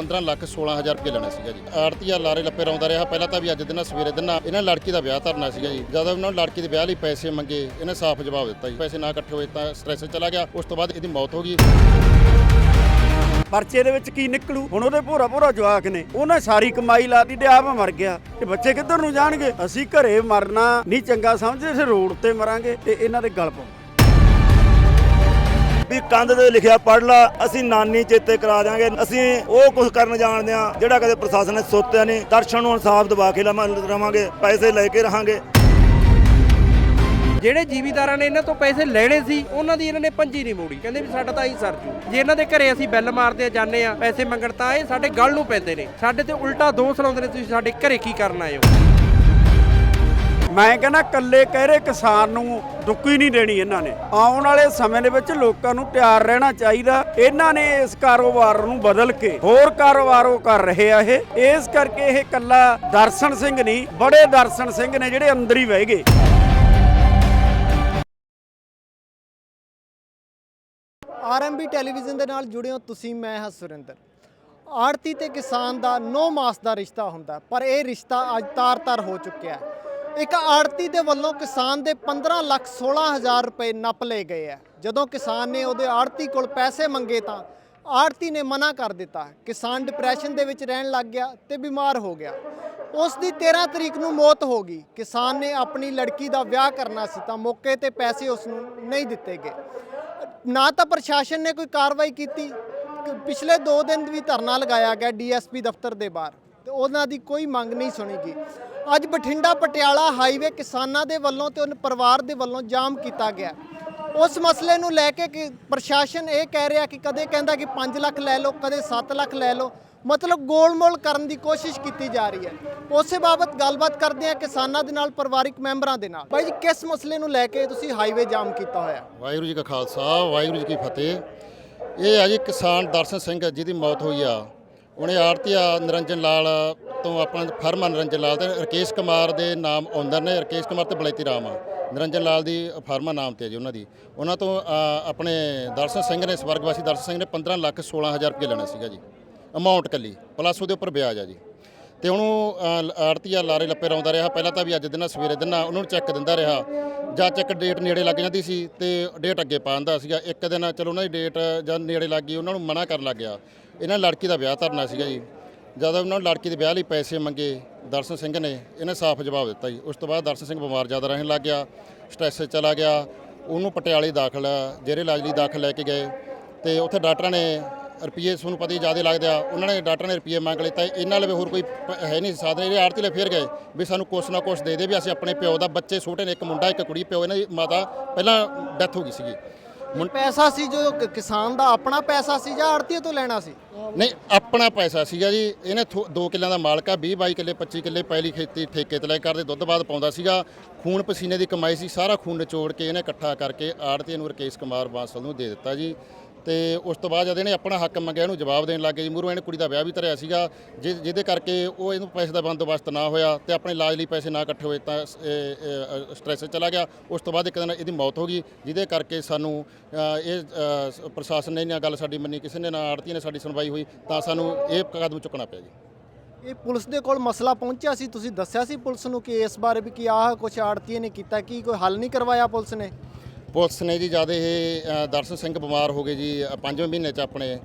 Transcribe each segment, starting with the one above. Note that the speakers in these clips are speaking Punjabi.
15 ਲੱਖ 16000 ਰੁਪਏ ਲੈਣਾ ਸੀਗਾ ਜੀ। ਆੜਤੀਆ ਲਾਰੇ ਲੱਪੇ ਰੌਂਦਾ ਰਿਹਾ। ਪਹਿਲਾਂ ਤਾਂ ਵੀ ਅੱਜ ਦਿਨਾਂ ਸਵੇਰੇ ਦਿਨਾਂ ਇਹਨਾਂ ਲੜਕੀ ਦਾ ਵਿਆਹ ਧਰਨਾ ਸੀਗਾ ਜੀ। ਜਦੋਂ ਉਹਨਾਂ ਨੂੰ ਲੜਕੀ ਦੇ ਵਿਆਹ ਲਈ ਪੈਸੇ ਮੰਗੇ, ਇਹਨੇ ਸਾਫ਼ ਜਵਾਬ ਦਿੱਤਾ ਜੀ। ਪੈਸੇ ਨਾ ਇਕੱਠੇ ਹੋਏ ਤਾਂ ਸਟ੍ਰੈਸ ਚਲਾ ਗਿਆ। ਉਸ ਤੋਂ ਬਾਅਦ ਇਹਦੀ ਮੌਤ ਹੋ ਗਈ। ਪਰਚੇ ਦੇ ਵਿੱਚ ਕੀ ਨਿਕਲੂ? ਹੁਣ ਉਹਦੇ ਭੋਰਾ ਭੋਰਾ ਜਵਾਕ ਨੇ। ਉਹਨੇ ਸਾਰੀ ਕਮਾਈ ਲਾਤੀ ਤੇ ਆਪ ਮਰ ਗਿਆ। ਤੇ ਬੱਚੇ ਕਿੱਧਰ ਨੂੰ ਜਾਣਗੇ? ਅਸੀਂ ਘਰੇ ਮਰਨਾ ਨਹੀਂ, ਚੰਗਾ ਸਮਝਦੇ ਅਸੀਂ ਰੋਡ ਤੇ ਮਰਾਂਗੇ ਤੇ ਇਹਨਾਂ ਦੇ ਗਲ ਪਾਉ ਵੀ ਕੰਧ ਤੇ ਲਿਖਿਆ ਪੜ ਲਾ, ਅਸੀਂ ਨਾਨੀ ਚੇਤੇ ਕਰਾ ਦਿਆਂਗੇ। ਅਸੀਂ ਉਹ ਕੁਝ ਕਰਨ ਜਾਣਦੇ ਆ ਜਿਹੜਾ ਕਦੇ ਪ੍ਰਸ਼ਾਸਨ ਨੇ ਸੋਚਿਆ ਨਹੀਂ। ਦਰਸ਼ਨ ਨੂੰ ਇਨਸਾਫ ਦਵਾ ਕੇ ਲਵਾਂ- ਪੈਸੇ ਲੈ ਕੇ ਰਹਾਂਗੇ। ਜਿਹੜੇ ਜੀਵੀਦਾਰਾਂ ਨੇ ਇਹਨਾਂ ਤੋਂ ਪੈਸੇ ਲੈਣੇ ਸੀ, ਉਹਨਾਂ ਦੀ ਇਹਨਾਂ ਨੇ ਪੰਜੀ ਨਹੀਂ ਮੋੜੀ। ਕਹਿੰਦੇ ਵੀ ਸਾਡਾ ਤਾਂ ਹੀ ਸਰ ਜੂ। ਜੇ ਇਹਨਾਂ ਦੇ ਘਰੇ ਅਸੀਂ ਬੈਲ ਮਾਰਦੇ ਆ, ਜਾਂਦੇ ਆ, ਪੈਸੇ ਮੰਗਣ ਤਾਂ ਇਹ ਸਾਡੇ ਗਲ ਨੂੰ ਪੈਂਦੇ ਨੇ। ਸਾਡੇ ਤੇ ਉਲਟਾ ਦੋਸ਼ ਲਾਉਂਦੇ ਨੇ, ਤੁਸੀਂ ਸਾਡੇ ਘਰੇ ਕੀ ਕਰਨ ਆਏ ਹੋ? ਮੈਂ ਕਹਿੰਦਾ ਕੱਲੇ ਕਹਿਰੇ ਕਿਸਾਨ ਨੂੰ ਦੁੱਕੀ ਨਹੀਂ ਦੇਣੀ ਇਹਨਾਂ ਨੇ। ਆਉਣ ਵਾਲੇ ਸਮੇਂ ਦੇ ਵਿੱਚ ਲੋਕਾਂ ਨੂੰ ਤਿਆਰ ਰਹਿਣਾ ਚਾਹੀਦਾ। ਇਹਨਾਂ ਨੇ ਇਸ ਕਾਰੋਬਾਰ ਨੂੰ ਬਦਲ ਕੇ ਹੋਰ ਕਾਰੋਬਾਰ ਉਹ ਕਰ ਰਹੇ ਆ ਇਹ। ਇਸ ਕਰਕੇ ਇਹ ਕੱਲਾ ਦਰਸ਼ਨ ਸਿੰਘ ਨਹੀਂ, ਬੜੇ ਦਰਸ਼ਨ ਸਿੰਘ ਨੇ ਜਿਹੜੇ ਅੰਦਰ ਹੀ ਵਹਿ ਗਏ। ਆਰਐਮਬੀ ਟੈਲੀਵਿਜ਼ਨ ਦੇ ਨਾਲ ਜੁੜੇ ਹੋ ਤੁਸੀਂ, ਮੈਂ ਹਾਂ ਸੁਰਿੰਦਰ। ਆੜਤੀ ਤੇ ਕਿਸਾਨ ਦਾ 9 ਮਾਸ ਦਾ ਰਿਸ਼ਤਾ ਹੁੰਦਾ, ਪਰ ਇਹ ਰਿਸ਼ਤਾ ਅੱਜ ਤਾਰ-ਤਾਰ ਹੋ ਚੁੱਕਿਆ ਹੈ। ਇੱਕ ਆੜਤੀ ਦੇ ਵੱਲੋਂ ਕਿਸਾਨ ਦੇ 15 ਲੱਖ 16 ਹਜ਼ਾਰ ਰੁਪਏ ਨੱਪ ਲਏ ਗਏ ਹੈ ਜਦੋਂ ਕਿਸਾਨ ਨੇ ਉਹਦੇ ਆੜਤੀ ਕੋਲ ਪੈਸੇ ਮੰਗੇ ਤਾਂ ਆੜਤੀ ਨੇ ਮਨਾ ਕਰ ਦਿੱਤਾ। ਕਿਸਾਨ ਡਿਪਰੈਸ਼ਨ ਦੇ ਵਿੱਚ ਰਹਿਣ ਲੱਗ ਗਿਆ ਤੇ ਬਿਮਾਰ ਹੋ ਗਿਆ। ਉਸ ਦੀ 13 ਤਰੀਕ ਨੂੰ ਮੌਤ ਹੋ ਗਈ। ਕਿਸਾਨ ਨੇ ਆਪਣੀ ਲੜਕੀ ਦਾ ਵਿਆਹ ਕਰਨਾ ਸੀ ਤਾਂ ਮੌਕੇ ਤੇ ਪੈਸੇ ਉਸ ਨੂੰ ਨਹੀਂ ਦਿੱਤੇ ਗਏ। ਨਾ ਤਾਂ ਪ੍ਰਸ਼ਾਸਨ ਨੇ ਕੋਈ ਕਾਰਵਾਈ ਕੀਤੀ। ਪਿਛਲੇ 2 ਦਿਨ ਵੀ ਧਰਨਾ ਲਗਾਇਆ ਗਿਆ ਡੀਐਸਪੀ ਦਫ਼ਤਰ ਦੇ ਬਾਹਰ। ਤੇ ਉਹਨਾਂ ਦੀ ਕੋਈ ਮੰਗ ਨਹੀਂ ਸੁਣੀ ਗਈ ਅੱਜ ਬਠਿੰਡਾ ਪਟਿਆਲਾ ਹਾਈਵੇ ਕਿਸਾਨਾਂ ਦੇ ਵੱਲੋਂ ਤੇ ਉਹਨਾਂ ਪਰਿਵਾਰ ਦੇ ਵੱਲੋਂ ਜਾਮ ਕੀਤਾ ਗਿਆ। ਉਸ ਮਸਲੇ ਨੂੰ ਲੈ ਕੇ ਕਿ ਪ੍ਰਸ਼ਾਸਨ ਇਹ ਕਹਿ ਰਿਹਾ ਕਿ ਕਦੇ ਕਹਿੰਦਾ ਕਿ 5 ਲੱਖ ਲੈ ਲਓ, ਕਦੇ 7 ਲੱਖ ਲੈ ਲਓ, ਮਤਲਬ ਗੋਲਮੋਲ ਕਰਨ ਦੀ ਕੋਸ਼ਿਸ਼ ਕੀਤੀ ਜਾ ਰਹੀ ਹੈ। ਉਸੇ ਬਾਬਤ ਗੱਲਬਾਤ ਕਰਦੇ ਹਾਂ ਕਿਸਾਨਾਂ ਦੇ ਨਾਲ, ਪਰਿਵਾਰਿਕ ਮੈਂਬਰਾਂ ਦੇ ਨਾਲ। ਭਾਈ ਜੀ, ਕਿਸ ਮਸਲੇ ਨੂੰ ਲੈ ਕੇ ਤੁਸੀਂ ਹਾਈਵੇ ਜਾਮ ਕੀਤਾ ਹੋਇਆ? ਵਾਹਿਗੁਰੂ ਜੀ ਕਾ ਖਾਲਸਾ, ਵਾਹਿਗੁਰੂ ਜੀ ਕੀ ਫਤਿਹ। ਇਹ ਹੈ ਜੀ ਕਿਸਾਨ ਦਰਸ਼ਨ ਸਿੰਘ ਜਿਹਦੀ ਮੌਤ ਹੋਈ ਆ। ਉਹਨੇ ਆੜਤੀਆ ਨਿਰੰਜਨ ਲਾਲ ਤੋਂ ਆਪਣਾ ਫਰਮਾ ਨਿਰੰਜਨ ਲਾਲ ਤੇ ਰਕੇਸ਼ ਕੁਮਾਰ ਦੇ ਨਾਮ ਓਨਰ ਨੇ, ਰਕੇਸ਼ ਕੁਮਾਰ ਤੇ ਬਲੇਤੀ ਰਾਮ ਆ। ਨਿਰੰਜਨ ਲਾਲ ਦੀ ਫਾਰਮਾ ਨਾਮ ਤੇ ਆ ਜੀ ਉਹਨਾਂ ਦੀ। ਉਹਨਾਂ ਤੋਂ ਆਪਣੇ ਦਰਸ਼ਨ ਸਿੰਘ ਨੇ, ਸਵਰਗਵਾਸੀ ਦਰਸ਼ਨ ਸਿੰਘ ਨੇ 15 ਲੱਖ 16 ਹਜ਼ਾਰ ਰੁਪਏ ਲੈਣਾ ਸੀਗਾ ਜੀ। ਅਮਾਉਂਟ ਕੱਲੀ ਪਲੱਸ ਉਹਦੇ ਉੱਪਰ ਵਿਆਜ ਆ ਜੀ। ਤੇ ਉਹਨੂੰ ਆੜਤੀਆ ਲਾਰੇ ਲੱਪੇ ਰੌਂਦਾ ਰਿਹਾ, ਪਹਿਲਾਂ ਤਾਂ ਵੀ ਅੱਜ ਦਿਨਾਂ ਸਵੇਰੇ ਦਿੰਦਾ ਉਹਨਾਂ ਨੂੰ ਚੈੱਕ ਦਿੰਦਾ ਰਿਹਾ। ਜਾਂ ਚੈੱਕ ਡੇਟ ਨੇੜੇ ਲੱਗ ਜਾਂਦੀ ਸੀ ਤੇ ਡੇਟ ਅੱਗੇ ਪਾਉਂਦਾ ਸੀਗਾ। ਇੱਕ ਦਿਨ ਚਲੋ ਉਹਨਾਂ ਦੀ ਡੇਟ ਜਾਂ ਨੇੜੇ ਲੱਗ ਗਈ, ਉਹਨਾਂ ਨੂੰ ਮਨਾ ਕਰਨ ਲੱਗ ਗਿਆ। ਇਹਨਾਂ ਲੜਕੀ ਦਾ ਵਿਆਹ ਧਰਨਾ ਸੀਗਾ ਜੀ। ਜਦੋਂ ਉਹਨਾਂ ਨੂੰ ਲੜਕੀ ਦੇ ਵਿਆਹ ਲਈ ਪੈਸੇ ਮੰਗੇ, ਦਰਸ਼ਨ ਸਿੰਘ ਨੇ ਇਹਨੇ ਸਾਫ਼ ਜਵਾਬ ਦਿੱਤਾ ਜੀ। ਉਸ ਤੋਂ ਬਾਅਦ ਦਰਸ਼ਨ ਸਿੰਘ ਬਿਮਾਰ ਜ਼ਿਆਦਾ ਰਹਿਣ ਲੱਗ ਗਿਆ ਸਟ੍ਰੈਸ 'ਚ ਚਲਾ ਗਿਆ। ਉਹਨੂੰ ਪਟਿਆਲੇ ਦਾਖਲ, ਜੇਰੇ ਇਲਾਜ ਲਈ ਦਾਖਲ ਲੈ ਕੇ ਗਏ ਤੇ ਉੱਥੇ ਡਾਕਟਰਾਂ ਨੇ ਰੁਪਈਏ ਤੁਹਾਨੂੰ ਪਤਾ ਹੀ ਜ਼ਿਆਦਾ ਲੱਗਦੇ ਆ। ਉਹਨਾਂ ਨੇ ਡਾਕਟਰਾਂ ਨੇ ਰੁਪਈਏ ਮੰਗ ਲਏ ਤਾਂ ਇਹਨਾਂ ਲਵੇ ਹੋਰ ਕੋਈ ਪ- ਹੈ ਨਹੀਂ ਸਾਧਨ। ਇਹ ਆੜਤੀ ਲਈ ਫੇਰ ਗਏ ਵੀ ਸਾਨੂੰ ਕੁਛ ਨਾ ਕੁਛ ਦੇ ਦੇ ਵੀ ਅਸੀਂ ਆਪਣੇ ਪਿਓ ਦਾ ਬੱਚੇ ਛੋਟੇ ਨੇ, ਇੱਕ ਮੁੰਡਾ, ਇੱਕ ਕੁੜੀ, ਪਿਓ ਇਹਨਾਂ ਦੀ ਮਾਤਾ ਪਹਿਲਾਂ ਡੈਥ ਹੋ ਗਈ ਸੀਗੀ। ਪੈਸਾ ਸੀ ਜੋ ਕਿ- ਕਿਸਾਨ ਦਾ ਆਪਣਾ ਪੈਸਾ ਸੀ ਜਾਂ ਆੜਤੀਏ ਤੋਂ ਲੈਣਾ ਸੀ? ਨਹੀਂ, ਆਪਣਾ ਪੈਸਾ ਸੀਗਾ ਜੀ। ਇਹਨੇ 2 ਕਿੱਲਿਆਂ ਦਾ ਮਾਲਕ ਆ 20 22 ਕਿੱਲੇ 25 ਕਿੱਲੇ ਪਹਿਲੀ ਖੇਤੀ, ਠੇਕੇ ਤੇ ਲੈ ਕੇ ਕਰਦੇ ਦੁੱਧ ਬਾਅਦ ਪਾਉਂਦਾ ਸੀਗਾ। ਖੂਨ ਪਸੀਨੇ ਦੀ ਕਮਾਈ ਸੀ, ਸਾਰਾ ਖੂਨ ਨਿਚੋੜ ਕੇ ਇਹਨੇ ਇਕੱਠਾ ਕਰਕੇ ਆੜਤੀ ਨੂੰ ਰਕੇਸ਼ ਕੁਮਾਰ ਬਾਂਸਲ ਨੂੰ ਦੇ ਦਿੱਤਾ ਜੀ। ਤੇ ਉਸ ਤੋਂ ਬਾਅਦ ਜਦ ਇਹਨੇ ਆਪਣਾ ਹੱਕ ਮੰਗਿਆ ਇਹਨੂੰ ਜਵਾਬ ਦੇਣ ਲੱਗੇ ਜੀ। ਮੂਹਰੋਂ ਇਹਨੇ ਕੁੜੀ ਦਾ ਵਿਆਹ ਵੀ ਧਰਿਆ ਸੀਗਾ ਜਿ- ਜਿਹਦੇ ਕਰਕੇ ਉਹ ਇਹਨੂੰ ਪੈਸੇ ਦਾ ਬੰਦੋਬਸਤ ਨਾ ਹੋਇਆ ਤੇ ਆਪਣੇ ਇਲਾਜ ਲਈ ਪੈਸੇ ਨਾ ਇਕੱਠੇ ਹੋਏ ਤਾਂ ਸਟ੍ਰੈਸ ਚਲਾ ਗਿਆ। ਉਸ ਤੋਂ ਬਾਅਦ ਇੱਕ ਦਿਨ ਇਹਦੀ ਮੌਤ ਹੋ ਗਈ ਜਿਹਦੇ ਕਰਕੇ ਸਾਨੂੰ ਅ, ਇਹ ਅ, ਪ੍ਰਸ਼ਾਸਨ ਨੇ ਨਾ ਗੱਲ ਸਾਡੀ ਮੰਨੀ ਕਿਸੇ ਨੇ ਨਾ ਆੜਤੀ ਨੇ ਸਾਡੀ ਸੁਣਵਾਈ ਹੋਈ ਤਾਂ ਸਾਨੂੰ ਇਹ ਕਦਮ ਚੁੱਕਣਾ ਪਿਆ ਜੀ। ਇਹ ਪੁਲਿਸ ਦੇ ਕੋਲ ਮਸਲਾ ਪਹੁੰਚਿਆ ਸੀ? ਤੁਸੀਂ ਦੱਸਿਆ ਸੀ ਪੁਲਿਸ ਨੂੰ ਕਿ ਇਸ ਬਾਰੇ ਵੀ ਕਿ ਆਹ ਕੁਝ ਆੜਤੀਏ ਨੇ ਕੀਤਾ ਕੀ ਕੋਈ ਹੱਲ ਨਹੀਂ ਕਰਵਾਇਆ ਪੁਲਿਸ ਨੇ? ਪੁਲਿਸ ਨੇ ਜੀ ਜਦ ਇਹ ਅ, ਦਰਸ਼ਨ ਸਿੰਘ ਬਿਮਾਰ ਹੋ ਗਏ ਜੀ ਅ, ਪੰਜਵੇਂ ਮਹੀਨੇ 'ਚ ਆਪਣੇ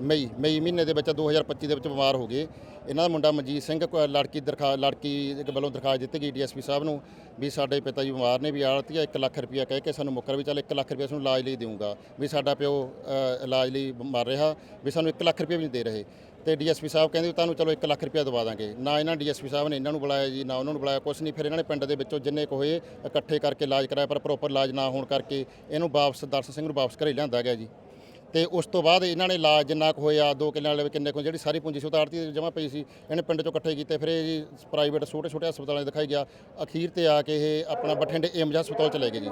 ਮਈ ਮਈ ਮਹੀਨੇ ਦੇ ਵਿੱਚ 2025 ਦੇ ਵਿੱਚ ਬਿਮਾਰ ਹੋ ਗਏ। ਇਹਨਾਂ ਦਾ ਮੁੰਡਾ ਮਨਜੀਤ ਸਿੰਘ ਕੋ- ਲੜਕੀ ਦਰਖਾ ਲੜਕੀ ਦੇ ਵੱਲੋਂ ਦਰਖਾਸਤ ਦਿੱਤੀ ਗਈ ਡੀਐਸਪੀ ਸਾਹਿਬ ਨੂੰ ਵੀ ਸਾਡੇ ਪਿਤਾ ਜੀ ਬਿਮਾਰ ਨੇ ਵੀ ਆੜਤੀਆ 1 ਲੱਖ ਰੁਪਇਆ ਕਹਿ ਕੇ ਸਾਨੂੰ ਮੁੱਕਰ ਵੀ ਚੱਲ 1 ਲੱਖ ਰੁਪਇਆ ਸਾਨੂੰ ਇਲਾਜ ਲਈ ਦੇਊਂਗਾ ਵੀ ਸਾਡਾ ਪਿਓ ਅ, ਇਲਾਜ ਲਈ ਮਰ ਰਿਹਾ ਵੀ ਸਾਨੂੰ 1 ਲੱਖ ਰੁਪਇਆ ਵੀ ਨਹੀਂ ਦੇ ਰਹੇ। ਤੇ ਡੀਐਸਪੀ ਸਾਹਿਬ ਕਹਿੰਦੇ ਵੀ ਤੁਹਾਨੂੰ ਚਲੋ 1 ਲੱਖ ਰੁਪਇਆ ਦਵਾ ਦਾਂਗੇ। ਨਾ ਇਹਨਾਂ ਡੀਐਸਪੀ ਸਾਹਿਬ ਨੇ ਇਹਨਾਂ ਨੂੰ ਬੁਲਾਇਆ ਜੀ, ਨਾ ਉਹਨਾਂ ਨੂੰ ਬੁਲਾਇਆ, ਕੁਛ ਨਹੀਂ, ਫਿਰ ਇਹਨਾਂ ਨੇ ਪਿੰਡ ਦੇ ਵਿੱਚੋਂ ਜਿੰਨੇ ਕੁ ਹੋਏ ਇਕੱਠੇ ਕਰਕੇ ਇਲਾਜ ਕਰਾਇਆ, ਪਰ ਪ੍ਰੋਪਰ ਇਲਾਜ ਨਾ ਹੋਣ ਕਰਕੇ ਇਹਨੂੰ ਵਾਪਸ ਦਰਸ਼ਨ ਸਿੰਘ ਨੂੰ ਵਾਪਸ ਘਰੇ ਲਿਆਂਦਾ ਗਿਆ ਜੀ। ਤੇ ਉਸ ਤੋਂ ਬਾਅਦ ਇਹਨਾਂ ਨੇ ਇਲਾਜ ਜਿੰਨਾ ਕੁ ਹੋਇਆ, ਦੋ ਕਿੱਲਿਆਂ ਵਾਲੇ ਕਿੰਨੇ ਕੁ ਜਿਹੜੀ ਸਾਰੀ ਪੂੰਜੀ ਸੀ ਉਹ ਤਾਂ ਆੜਤੀ ਜਮ੍ਹਾਂ ਪਈ ਸੀ, ਇਹਨੇ ਪਿੰਡ ਚੋਂ ਇਕੱਠੇ ਕੀਤੇ, ਫਿਰ ਇਹ ਜੀ ਪ੍ਰਾਈਵੇਟ ਛੋਟੇ ਛੋਟੇ ਹਸਪਤਾਲਾਂ 'ਚ ਦਿਖਾਈ ਗਿਆ। ਅਖੀਰ ਤੇ ਆ ਕੇ ਇਹ ਆਪਣਾ ਬਠਿੰਡੇ ਏਮਜ ਹਸਪਤਾਲ 'ਚ ਲੈ ਗਏ ਜੀ।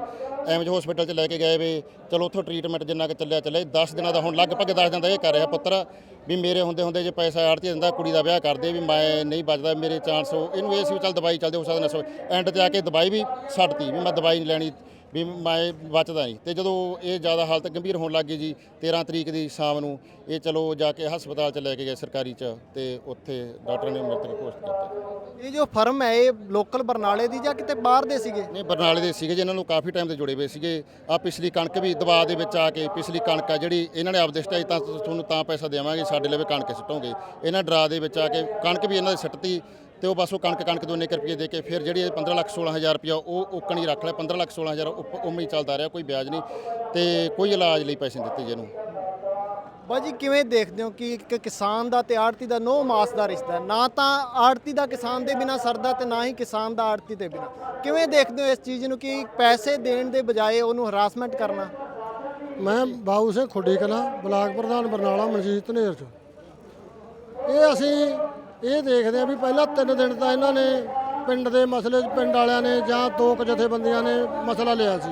ਏਮਜ ਹਸਪਤਾਲ 'ਚ ਲੈ ਕੇ ਗਏ ਵੇ, ਚਲੋ ਉੱਥੋਂ ਟ੍ਰੀਟਮੈਂਟ ਜਿੰਨਾ ਕੁ ਚੱਲਿਆ ਚੱਲਿਆ 10 ਦਿਨਾਂ ਦਾ ਹੁਣ ਲਗਭਗ 10 ਦਿਨ ਦਾ ਇਹ ਕਰ ਰਿਹਾ ਪੁੱਤਰ, ਵੀ ਮੇਰੇ ਹੁੰਦੇ ਹੁੰਦੇ ਜੇ ਪੈਸਾ ਆੜਤੀ ਦਿੰਦਾ, ਕੁੜੀ ਦਾ ਵਿਆਹ ਕਰਦੇ, ਵੀ ਮੈਂ ਨਹੀਂ ਬਚਦਾ, ਮੇਰੇ ਚਾਂਸ ਇਹਨੂੰ ਇਹ ਸੀ ਵੀ ਚੱਲ ਦਵਾਈ ਚੱਲਦੇ, ਹੋ ਸਕਦਾ ਨਸੋ ਐਂਡ ਤੇ ਆ ਕੇ ਦਵਾਈ ਵੀ ਛੱਡਤੀ ਵੀ ਮੈਂ ਦਵਾਈ ਨਹੀਂ ਲੈਣੀ। ਵੀ ਮੈਂ ਬਚਦਾ ਨਹੀਂ ਤੇ ਜਦੋਂ ਇਹ ਜ਼ਿਆਦਾ ਹਾਲਤ ਗੰਭੀਰ ਹੋਣ ਲੱਗ ਗਈ ਜੀ 13 ਤਰੀਕ ਦੀ ਸ਼ਾਮ ਨੂੰ ਇਹ ਚਲੋ ਜਾ ਕੇ ਹਸਪਤਾਲ ਚ ਲੈ ਕੇ ਗਏ ਸਰਕਾਰੀ ਚ ਤੇ ਉੱਥੇ ਡਾਕਟਰ ਨੇ ਮ੍ਰਿਤਕ ਘੋਸ਼ਿਤ ਕੀਤਾ। ਇਹ ਜੋ ਫਰਮ ਹੈ ਇਹ ਲੋਕਲ ਬਰਨਾਲੇ ਦੀ ਜਾਂ ਕਿਤੇ ਬਾਹਰ ਦੇ ਸੀਗੇ? ਨਹੀਂ ਬਰਨਾਲੇ ਦੇ ਸੀਗੇ ਜਿਨ੍ਹਾਂ ਨੂੰ ਕਾਫੀ ਟਾਈਮ ਦੇ ਜੁੜੇ ਹੋਏ ਸੀਗੇ। ਆ ਪਿਛਲੀ ਕਣਕ ਵੀ ਦਬਾਅ ਦੇ ਵਿੱਚ ਆ ਕੇ ਪਿਛਲੀ ਕਣਕ ਆ ਜਿਹੜੀ ਇਹਨਾਂ ਨੇ ਆਪਦੇ ਸਟਾਈ ਤਾਂ ਤੁਹਾਨੂੰ ਤਾਂ ਪੈਸਾ ਦੇਵਾਂਗੇ ਸਾਡੇ ਲਵੇ ਕਣਕ ਸਿੱਟੋਗੇ। ਇਹਨਾਂ ਡਰਾ ਦੇ ਵਿੱਚ ਆ ਕੇ ਕਣਕ ਵੀ ਇਹਨਾਂ ਦੇ ਸਿੱਟਤੀ। ਤੇ ਉਹ ਬਸ ਉਹ ਕਣਕ ਕਣਕ ਦੋਨੇ ਕੁ ਰੁਪਏ ਦੇ ਕੇ ਫਿਰ ਜਿਹੜੀ ਇਹ 15 ਲੱਖ 16 ਹਜ਼ਾਰ ਰੁਪਇਆ ਉਹ ਓਕਣ ਹੀ ਰੱਖ ਲਿਆ। 15 ਲੱਖ 16 ਹਜ਼ਾਰ ਉਪ- ਉਵੇਂ ਹੀ ਚੱਲਦਾ ਰਿਹਾ ਕੋਈ ਵਿਆਜ ਨਹੀਂ ਤੇ ਕੋਈ ਇਲਾਜ ਲਈ ਪੈਸੇ ਨਹੀਂ ਦਿੱਤੇ ਜੀ ਇਹਨੂੰ। ਬਾਜੀ ਕਿਵੇਂ ਦੇਖਦੇ ਹੋ ਕਿ ਇੱਕ ਕਿਸਾਨ ਦਾ ਤੇ ਆੜਤੀ ਦਾ ਨੋ ਮਾਸ ਦਾ ਰਿਸ਼ਤਾ ਹੈ? ਨਾ ਤਾਂ ਆੜਤੀ ਦਾ ਕਿਸਾਨ ਦੇ ਬਿਨਾ ਸਰਦਾ ਤੇ ਨਾ ਹੀ ਕਿਸਾਨ ਦਾ ਆੜਤੀ ਦੇ ਬਿਨਾ। ਕਿਵੇਂ ਦੇਖਦੇ ਹੋ ਇਸ ਚੀਜ਼ ਨੂੰ ਕਿ ਪੈਸੇ ਦੇਣ ਦੇ ਬਜਾਏ ਉਹਨੂੰ ਹਰਾਸਮੈਂਟ ਕਰਨਾ? ਮੈਂ ਬਾਬੂ ਸਿੰਘ ਖੁੱਡੀ ਕਲਾਂ ਬਲਾਕ ਪ੍ਰਧਾਨ ਬਰਨਾਲਾ ਮਨਜੀਤ ਧਨੇਰ ਚ। ਇਹ ਅਸੀਂ ਇਹ ਦੇਖਦੇ ਆ ਵੀ ਪਹਿਲਾਂ ਤਿੰਨ ਦਿਨ ਤਾਂ ਇਹਨਾਂ ਨੇ ਪਿੰਡ ਦੇ ਮਸਲੇ 'ਚ ਪਿੰਡ ਵਾਲਿਆਂ ਨੇ ਜਾਂ ਦੋ ਕੁ ਜਥੇਬੰਦੀਆਂ ਨੇ ਮਸਲਾ ਲਿਆ ਸੀ।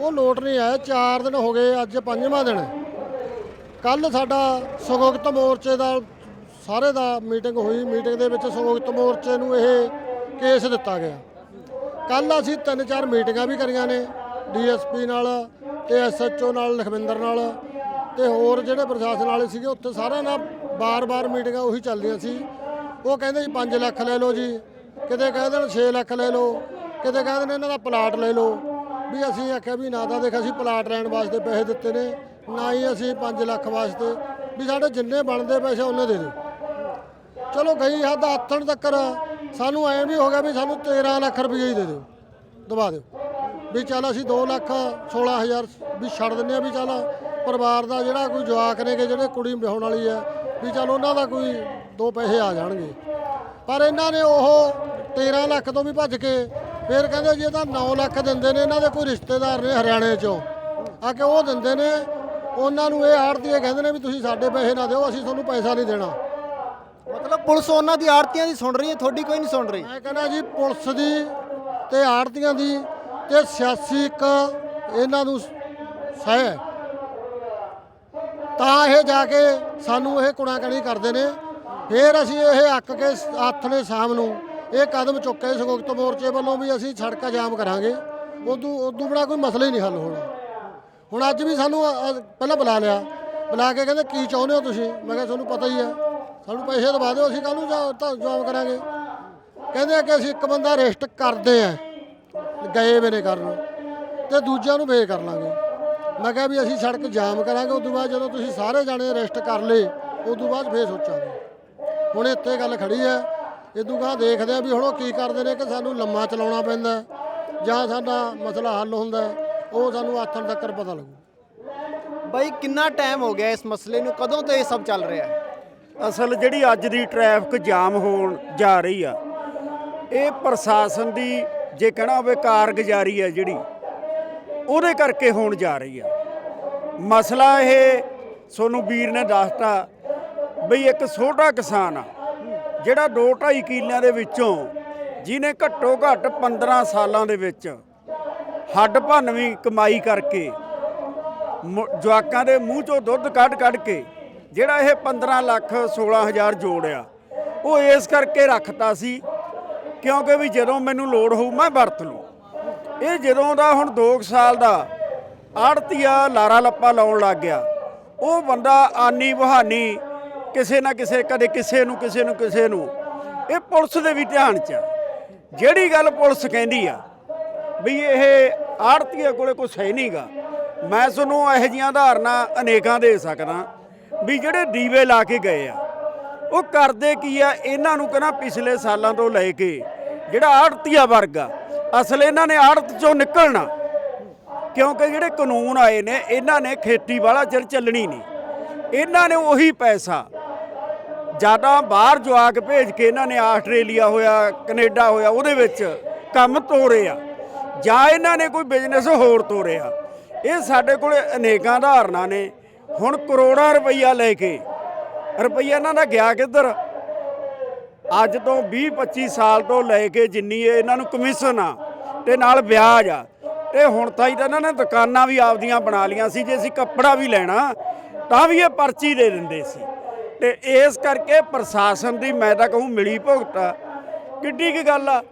ਉਹ ਲੋਟ ਨਹੀਂ ਆਇਆ, ਚਾਰ ਦਿਨ ਹੋ ਗਏ, ਅੱਜ ਪੰਜਵਾਂ ਦਿਨ। ਕੱਲ ਸਾਡਾ ਸੰਯੁਕਤ ਮੋਰਚੇ ਦਾ, ਸਾਰੇ ਦਾ ਮੀਟਿੰਗ ਹੋਈ। ਮੀਟਿੰਗ ਦੇ ਵਿੱਚ ਸੰਯੁਕਤ ਮੋਰਚੇ ਨੂੰ ਇਹ ਕੇਸ ਦਿੱਤਾ ਗਿਆ। ਕੱਲ ਅਸੀਂ ਤਿੰਨ ਚਾਰ ਮੀਟਿੰਗਾਂ ਵੀ ਕਰੀਆਂ ਨੇ, ਡੀਐਸਪੀ ਨਾਲ ਤੇ ਐਸਐਚਓ ਨਾਲ, ਲਖਵਿੰਦਰ ਨਾਲ ਤੇ ਹੋਰ ਜਿਹੜੇ ਪ੍ਰਸ਼ਾਸਨ ਵਾਲੇ ਸੀਗੇ, ਉੱਥੇ ਸਾਰਿਆਂ ਨਾਲ ਬਾਰ-ਬਾਰ ਮੀਟਿੰਗਾਂ ਉਹੀ ਚੱਲਦੀਆਂ ਸੀ। ਉਹ ਕਹਿੰਦੇ ਜੀ 5 ਲੱਖ ਲੈ ਲਓ ਜੀ। ਕਿਤੇ ਕਹਿ ਦੇਣ 6 ਲੱਖ ਲੈ ਲਓ। ਕਿਤੇ ਕਹਿ ਦੇਣ ਇਹਨਾਂ ਦਾ ਪਲਾਟ ਲੈ ਲਓ। ਵੀ ਅਸੀਂ ਆਖਿਆ ਵੀ ਨਾ ਤਾਂ ਦੇਖ, ਅਸੀਂ ਪਲਾਟ ਲੈਣ ਵਾਸਤੇ ਪੈਸੇ ਦਿੱਤੇ ਨੇ, ਨਾ ਹੀ ਅਸੀਂ 5 ਲੱਖ ਵਾਸਤੇ। ਵੀ ਸਾਡੇ ਜਿੰਨੇ ਬਣਦੇ ਪੈਸੇ ਉਹਨੇ ਦੇ ਦਿਓ। ਚਲੋ ਗਈ ਹੱਦ ਆਥਣ ਤੱਕ ਸਾਨੂੰ ਐਂ ਵੀ ਹੋ ਗਿਆ ਵੀ ਸਾਨੂੰ 13 ਲੱਖ ਰੁਪਏ ਹੀ ਦੇ ਦਿਓ ਦਵਾ ਦਿਓ। ਵੀ ਚੱਲ ਅਸੀਂ 2 ਲੱਖ 16000 ਵੀ ਛੱਡ ਦਿੰਨੇ ਆ ਵੀ ਚੱਲ ਪਰਿਵਾਰ ਦਾ ਜਿਹੜਾ ਕੋਈ ਜਵਾਕ ਨੇਗੇ, ਜਿਹੜੇ ਕੁੜੀ ਵਿਆਹਣ ਵਾਲੀ ਹੈ ਵੀ ਚੱਲ ਉਹਨਾਂ ਦਾ ਕੋਈ ਦੋ ਪੈਸੇ ਆ ਜਾਣਗੇ। ਪਰ ਇਹਨਾਂ ਨੇ ਉਹ 13 ਲੱਖ ਤੋਂ ਵੀ ਭੱਜ ਕੇ ਫਿਰ ਕਹਿੰਦੇ ਜੀ ਇਹ ਤਾਂ 9 ਲੱਖ ਦਿੰਦੇ ਨੇ ਇਹਨਾਂ ਦੇ ਕੋਈ ਰਿਸ਼ਤੇਦਾਰ ਨੇ ਹਰਿਆਣੇ ਚੋਂ। ਆ ਕੇ ਉਹ ਦਿੰਦੇ ਨੇ? ਉਹਨਾਂ ਨੂੰ ਇਹ ਆੜਤੀਏ ਕਹਿੰਦੇ ਨੇ ਵੀ ਤੁਸੀਂ ਸਾਡੇ ਪੈਸੇ ਨਾ ਦਿਓ ਅਸੀਂ ਤੁਹਾਨੂੰ ਪੈਸਾ ਨਹੀਂ ਦੇਣਾ। ਮਤਲਬ ਪੁਲਿਸ ਉਹਨਾਂ ਦੀ ਆੜਤੀਆਂ ਦੀ ਸੁਣ ਰਹੀ ਹੈ ਤੁਹਾਡੀ ਕੋਈ ਨਹੀਂ ਸੁਣ ਰਹੀ। ਮੈਂ ਕਹਿੰਦਾ ਜੀ ਪੁਲਿਸ ਦੀ ਤੇ ਆੜਤੀਆਂ ਦੀ ਤੇ ਸਿਆਸੀ ਇੱਕ ਇਹਨਾਂ ਨੂੰ ਸਹਿ। ਤਾਂ ਇਹ ਜਾ ਕੇ ਸਾਨੂੰ ਇਹ ਕੁਣਾਕਣੀ ਕਰਦੇ ਨੇ। ਫਿਰ ਅਸੀਂ ਇਹ ਅੱਕ ਕੇ ਹੱਥ ਨੇ ਸ਼ਾਮ ਨੂੰ ਇਹ ਕਦਮ ਚੁੱਕੇ ਸੰਯੁਕਤ ਮੋਰਚੇ ਵੱਲੋਂ ਵੀ ਅਸੀਂ ਸੜਕਾਂ ਜਾਮ ਕਰਾਂਗੇ। ਉਦੋਂ ਉਦੋਂ ਬੜਾ ਕੋਈ ਮਸਲਾ ਹੀ ਨਹੀਂ ਹੱਲ ਹੋਣਾ। ਹੁਣ ਅੱਜ ਵੀ ਸਾਨੂੰ ਪਹਿਲਾਂ ਬੁਲਾ ਲਿਆ। ਬੁਲਾ ਕੇ ਕਹਿੰਦੇ, ਕੀ ਚਾਹੁੰਦੇ ਹੋ ਤੁਸੀਂ? ਮੈਂ ਕਿਹਾ ਤੁਹਾਨੂੰ ਪਤਾ ਹੀ ਹੈ। ਸਾਨੂੰ ਪੈਸੇ ਦਵਾ ਦਿਓ, ਅਸੀਂ ਕੱਲ੍ਹ ਨੂੰ ਜਾ- ਜਾਮ ਕਰਾਂਗੇ। ਕਹਿੰਦੇ ਆ ਕਿ ਅਸੀਂ ਇੱਕ ਬੰਦਾ ਅਰੈਸਟ ਕਰਦੇ ਆ, ਗਏ ਵੀ ਨੇ ਕਰਨ ਤੇ ਦੂਜਿਆਂ ਨੂੰ ਵੇ ਕਰ ਲਾਂਗੇ। ਮੈਂ ਕਿਹਾ ਵੀ ਅਸੀਂ ਸੜਕ ਜਾਮ ਕਰਾਂਗੇ ਉਸ ਤੋਂ ਬਾਅਦ ਜਦੋਂ ਤੁਸੀਂ ਸਾਰੇ ਜਾਣੇ ਅਰੈਸਟ ਕਰ ਲਏ ਉਸ ਤੋਂ ਬਾਅਦ ਫੇਰ ਸੋਚਾਂਗੇ। ਹੁਣ ਇੱਥੇ ਗੱਲ ਖੜੀ ਹੈ ਇਦੋਂ ਗਾਂ ਦੇਖਦੇ ਆ ਵੀ ਹੁਣ ਉਹ ਕੀ ਕਰਦੇ ਨੇ ਕਿ ਸਾਨੂੰ ਲੰਮਾ ਚਲਾਉਣਾ ਪੈਂਦਾ ਜਾਂ ਸਾਡਾ ਮਸਲਾ ਹੱਲ ਹੁੰਦਾ ਉਹ ਸਾਨੂੰ ਆਥਣ ਤੱਕ ਪਤਾ ਲੱਗੂ। ਬਾਈ ਕਿੰਨਾ ਟਾਈਮ ਹੋ ਗਿਆ ਇਸ ਮਸਲੇ ਨੂੰ? ਕਦੋਂ ਤੋਂ ਇਹ ਸਭ ਚੱਲ ਰਿਹਾ ਹੈ? ਅਸਲ ਜਿਹੜੀ ਅੱਜ ਦੀ ਟ੍ਰੈਫਿਕ ਜਾਮ ਹੋਣ ਜਾ ਰਹੀ ਆ ਇਹ ਪ੍ਰਸ਼ਾਸਨ ਦੀ ਜੇ ਕਹਿਣਾ ਹੋਵੇ ਕਾਰਗੁਜ਼ਾਰੀ ਹੈ ਜਿਹੜੀ ਉਹਦੇ ਕਰਕੇ ਹੋਣ ਜਾ ਰਹੀ ਆ। ਮਸਲਾ ਇਹ, ਸੋਨੂੰ ਵੀਰ ਨੇ ਦੱਸਤਾ ਬਈ ਇੱਕ ਛੋਟਾ ਕਿਸਾਨ ਆ, ਜਿਹੜਾ 2.5 ਕਿੱਲਿਆਂ ਦੇ ਵਿੱਚੋਂ ਜਿਹਨੇ ਘੱਟੋ ਘੱਟ 15 ਸਾਲਾਂ ਦੇ ਵਿੱਚ ਹੱਡ ਭੰਨਵੀਂ ਕਮਾਈ ਕਰਕੇ ਮੁ- ਜਵਾਕਾਂ ਦੇ ਮੂੰਹ ਚੋਂ ਦੁੱਧ ਕੱਢ ਕੱਢ ਕੇ ਜਿਹੜਾ ਇਹ 15 ਲੱਖ 16000 ਜੋੜਿਆ ਉਹ ਇਸ ਕਰਕੇ ਰੱਖਤਾ ਸੀ ਕਿਉਂਕਿ ਵੀ ਜਦੋਂ ਮੈਨੂੰ ਲੋੜ ਹੋਊ ਮੈਂ ਵਰਤ ਲੂੰ ਇਹ ਜਦੋਂ ਦਾ ਹੁਣ 2 ਸਾਲ ਦਾ ਆੜਤੀਆ ਲਾਰਾ ਲੱਪਾ ਲਾਉਣ ਲੱਗ ਗਿਆ। ਉਹ ਬੰਦਾ ਆਨੀ ਬਹਾਨੀ ਕਿਸੇ ਨਾ ਕਿਸੇ ਕਦੇ ਕਿਸੇ ਨੂੰ ਕਿਸੇ ਨੂੰ ਕਿਸੇ ਨੂੰ ਇਹ ਪੁਲਿਸ ਦੇ ਵੀ ਧਿਆਨ 'ਚ ਆ। ਜਿਹੜੀ ਗੱਲ ਪੁਲਿਸ ਕਹਿੰਦੀ ਆ ਵੀ ਇਹ ਆੜਤੀਏ ਕੋਲੇ ਕੁਛ ਹੈ ਨਹੀਂਗਾ ਮੈਂ ਤੁਹਾਨੂੰ ਇਹੋ ਜੀਆਂ ਉਦਾਹਰਨਾਂ ਅਨੇਕਾਂ ਦੇ ਸਕਦਾ ਵੀ ਜਿਹੜੇ ਦੀਵੇ ਲਾ ਕੇ ਗਏ ਆ, ਉਹ ਕਰਦੇ ਕੀ ਆ? ਇਹਨਾਂ ਨੂੰ ਕਹਿੰਦਾ ਪਿਛਲੇ ਸਾਲਾਂ ਤੋਂ ਲੈ ਕੇ ਜਿਹੜਾ ਆੜਤੀਆ ਵਰਗ ਆ ਅਸਲ ਇਹਨਾਂ ਨੇ ਆੜਤ ਚੋਂ ਨਿਕਲਣਾ। ਕਿਉਂਕਿ ਜਿਹੜੇ ਕਾਨੂੰਨ ਆਏ ਨੇ, ਇਹਨਾਂ ਨੇ ਖੇਤੀ ਵਾਲਾ ਚਿਰ ਚੱਲਣੀ ਨਹੀਂ। ਇਹਨਾਂ ਨੇ ਉਹੀ ਪੈਸਾ। ਜ਼ਿਆਦਾ ਬਾਹਰ ਜਵਾਕ ਭੇਜ ਕੇ ਇਹਨਾਂ ਨੇ ਆਸਟ੍ਰੇਲੀਆ ਹੋਇਆ, ਕੈਨੇਡਾ ਹੋਇਆ, ਉਹਦੇ ਵਿੱਚ ਕੰਮ ਤੋਰਿਆ ਜਾਂ ਇਹਨਾਂ ਨੇ ਕੋਈ ਬਿਜ਼ਨਸ ਹੋਰ ਤੋਰਿਆ ਇਹ ਸਾਡੇ ਕੋਲ ਅਨੇਕਾਂ ਉਦਾਹਰਨਾਂ ਨੇ। ਹੁਣ ਕਰੋੜਾਂ ਰੁਪਈਆ ਲੈ ਕੇ, ਰੁਪਈਆ ਇਹਨਾਂ ਦਾ ਗਿਆ ਕਿੱਧਰ? ਅੱਜ ਤੋਂ 20 25 ਸਾਲ ਤੋਂ ਲੈ ਕੇ ਜਿੰਨੀ ਇਹ ਇਹਨਾਂ ਨੂੰ ਕਮਿਸ਼ਨ ਆ, ਤੇ ਨਾਲ ਵਿਆਜ ਆ। ਤੇ ਹੁਣ ਤਾਂ ਹੀ ਤਾਂ ਇਹਨਾਂ ਨੇ ਦੁਕਾਨਾਂ ਵੀ ਆਪਦੀਆਂ ਬਣਾ ਲੀਆਂ ਸੀ, ਜੇ ਅਸੀਂ ਕੱਪੜਾ ਵੀ ਲੈਣਾ, ਤਾਂ ਵੀ ਇਹ ਪਰਚੀ ਦੇ ਦਿੰਦੇ ਸੀ। ਤੇ ਇਸ ਕਰਕੇ ਪ੍ਰਸ਼ਾਸਨ ਦੀ, ਮੈਂ ਤਾਂ ਕਹੂੰ ਮਿਲੀ ਭੁਗਤ ਆ। ਕਿੱਡੀ ਕੀ ਗੱਲ ਆ?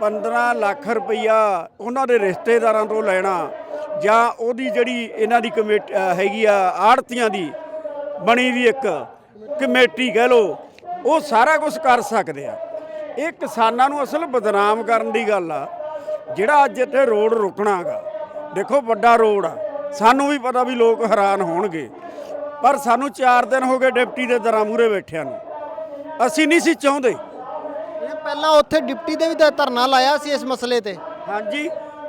15 ਲੱਖ ਰੁਪਈਆ ਉਹਨਾਂ ਦੇ ਰਿਸ਼ਤੇਦਾਰਾਂ ਤੋਂ ਲੈਣਾ, ਜਾਂ ਉਹਦੀ ਜਿਹੜੀ ਇਹਨਾਂ ਦੀ ਕਮੇਟੀ ਹੈਗੀ ਆ, ਆੜਤੀਆਂ ਦੀ, ਬਣੀ ਵੀ ਇੱਕ ਕਮੇਟੀ ਕਹਿ ਲੋ ਉਹ ਸਾਰਾ ਕੁਝ ਕਰ ਸਕਦੇ ਆ। ਇਹ ਕਿਸਾਨਾਂ ਨੂੰ ਅਸਲ ਬਦਨਾਮ ਕਰਨ ਦੀ ਗੱਲ ਆ। ਜਿਹੜਾ ਅੱਜ ਇੱਥੇ ਰੋਡ ਰੁਕਣਾਗਾ ਦੇਖੋ ਵੱਡਾ ਰੋਡ ਆ। ਸਾਨੂੰ ਵੀ ਪਤਾ ਵੀ ਲੋਕ ਹੈਰਾਨ ਹੋਣਗੇ। ਪਰ ਸਾਨੂੰ 4 ਦਿਨ ਹੋ ਗਏ ਡਿਪਟੀ ਦੇ ਦਰਾਂ ਮੂਰੇ ਬੈਠਿਆਂ ਨੂੰ। ਅਸੀਂ ਨਹੀਂ ਸੀ ਚਾਹੁੰਦੇ। ਇਹ ਪਹਿਲਾਂ ਉੱਥੇ ਡਿਪਟੀ ਦੇ ਵੀ ਤਾਂ ਧਰਨਾ ਲਾਇਆ ਸੀ ਇਸ ਮਸਲੇ ਤੇ। ਹਾਂਜੀ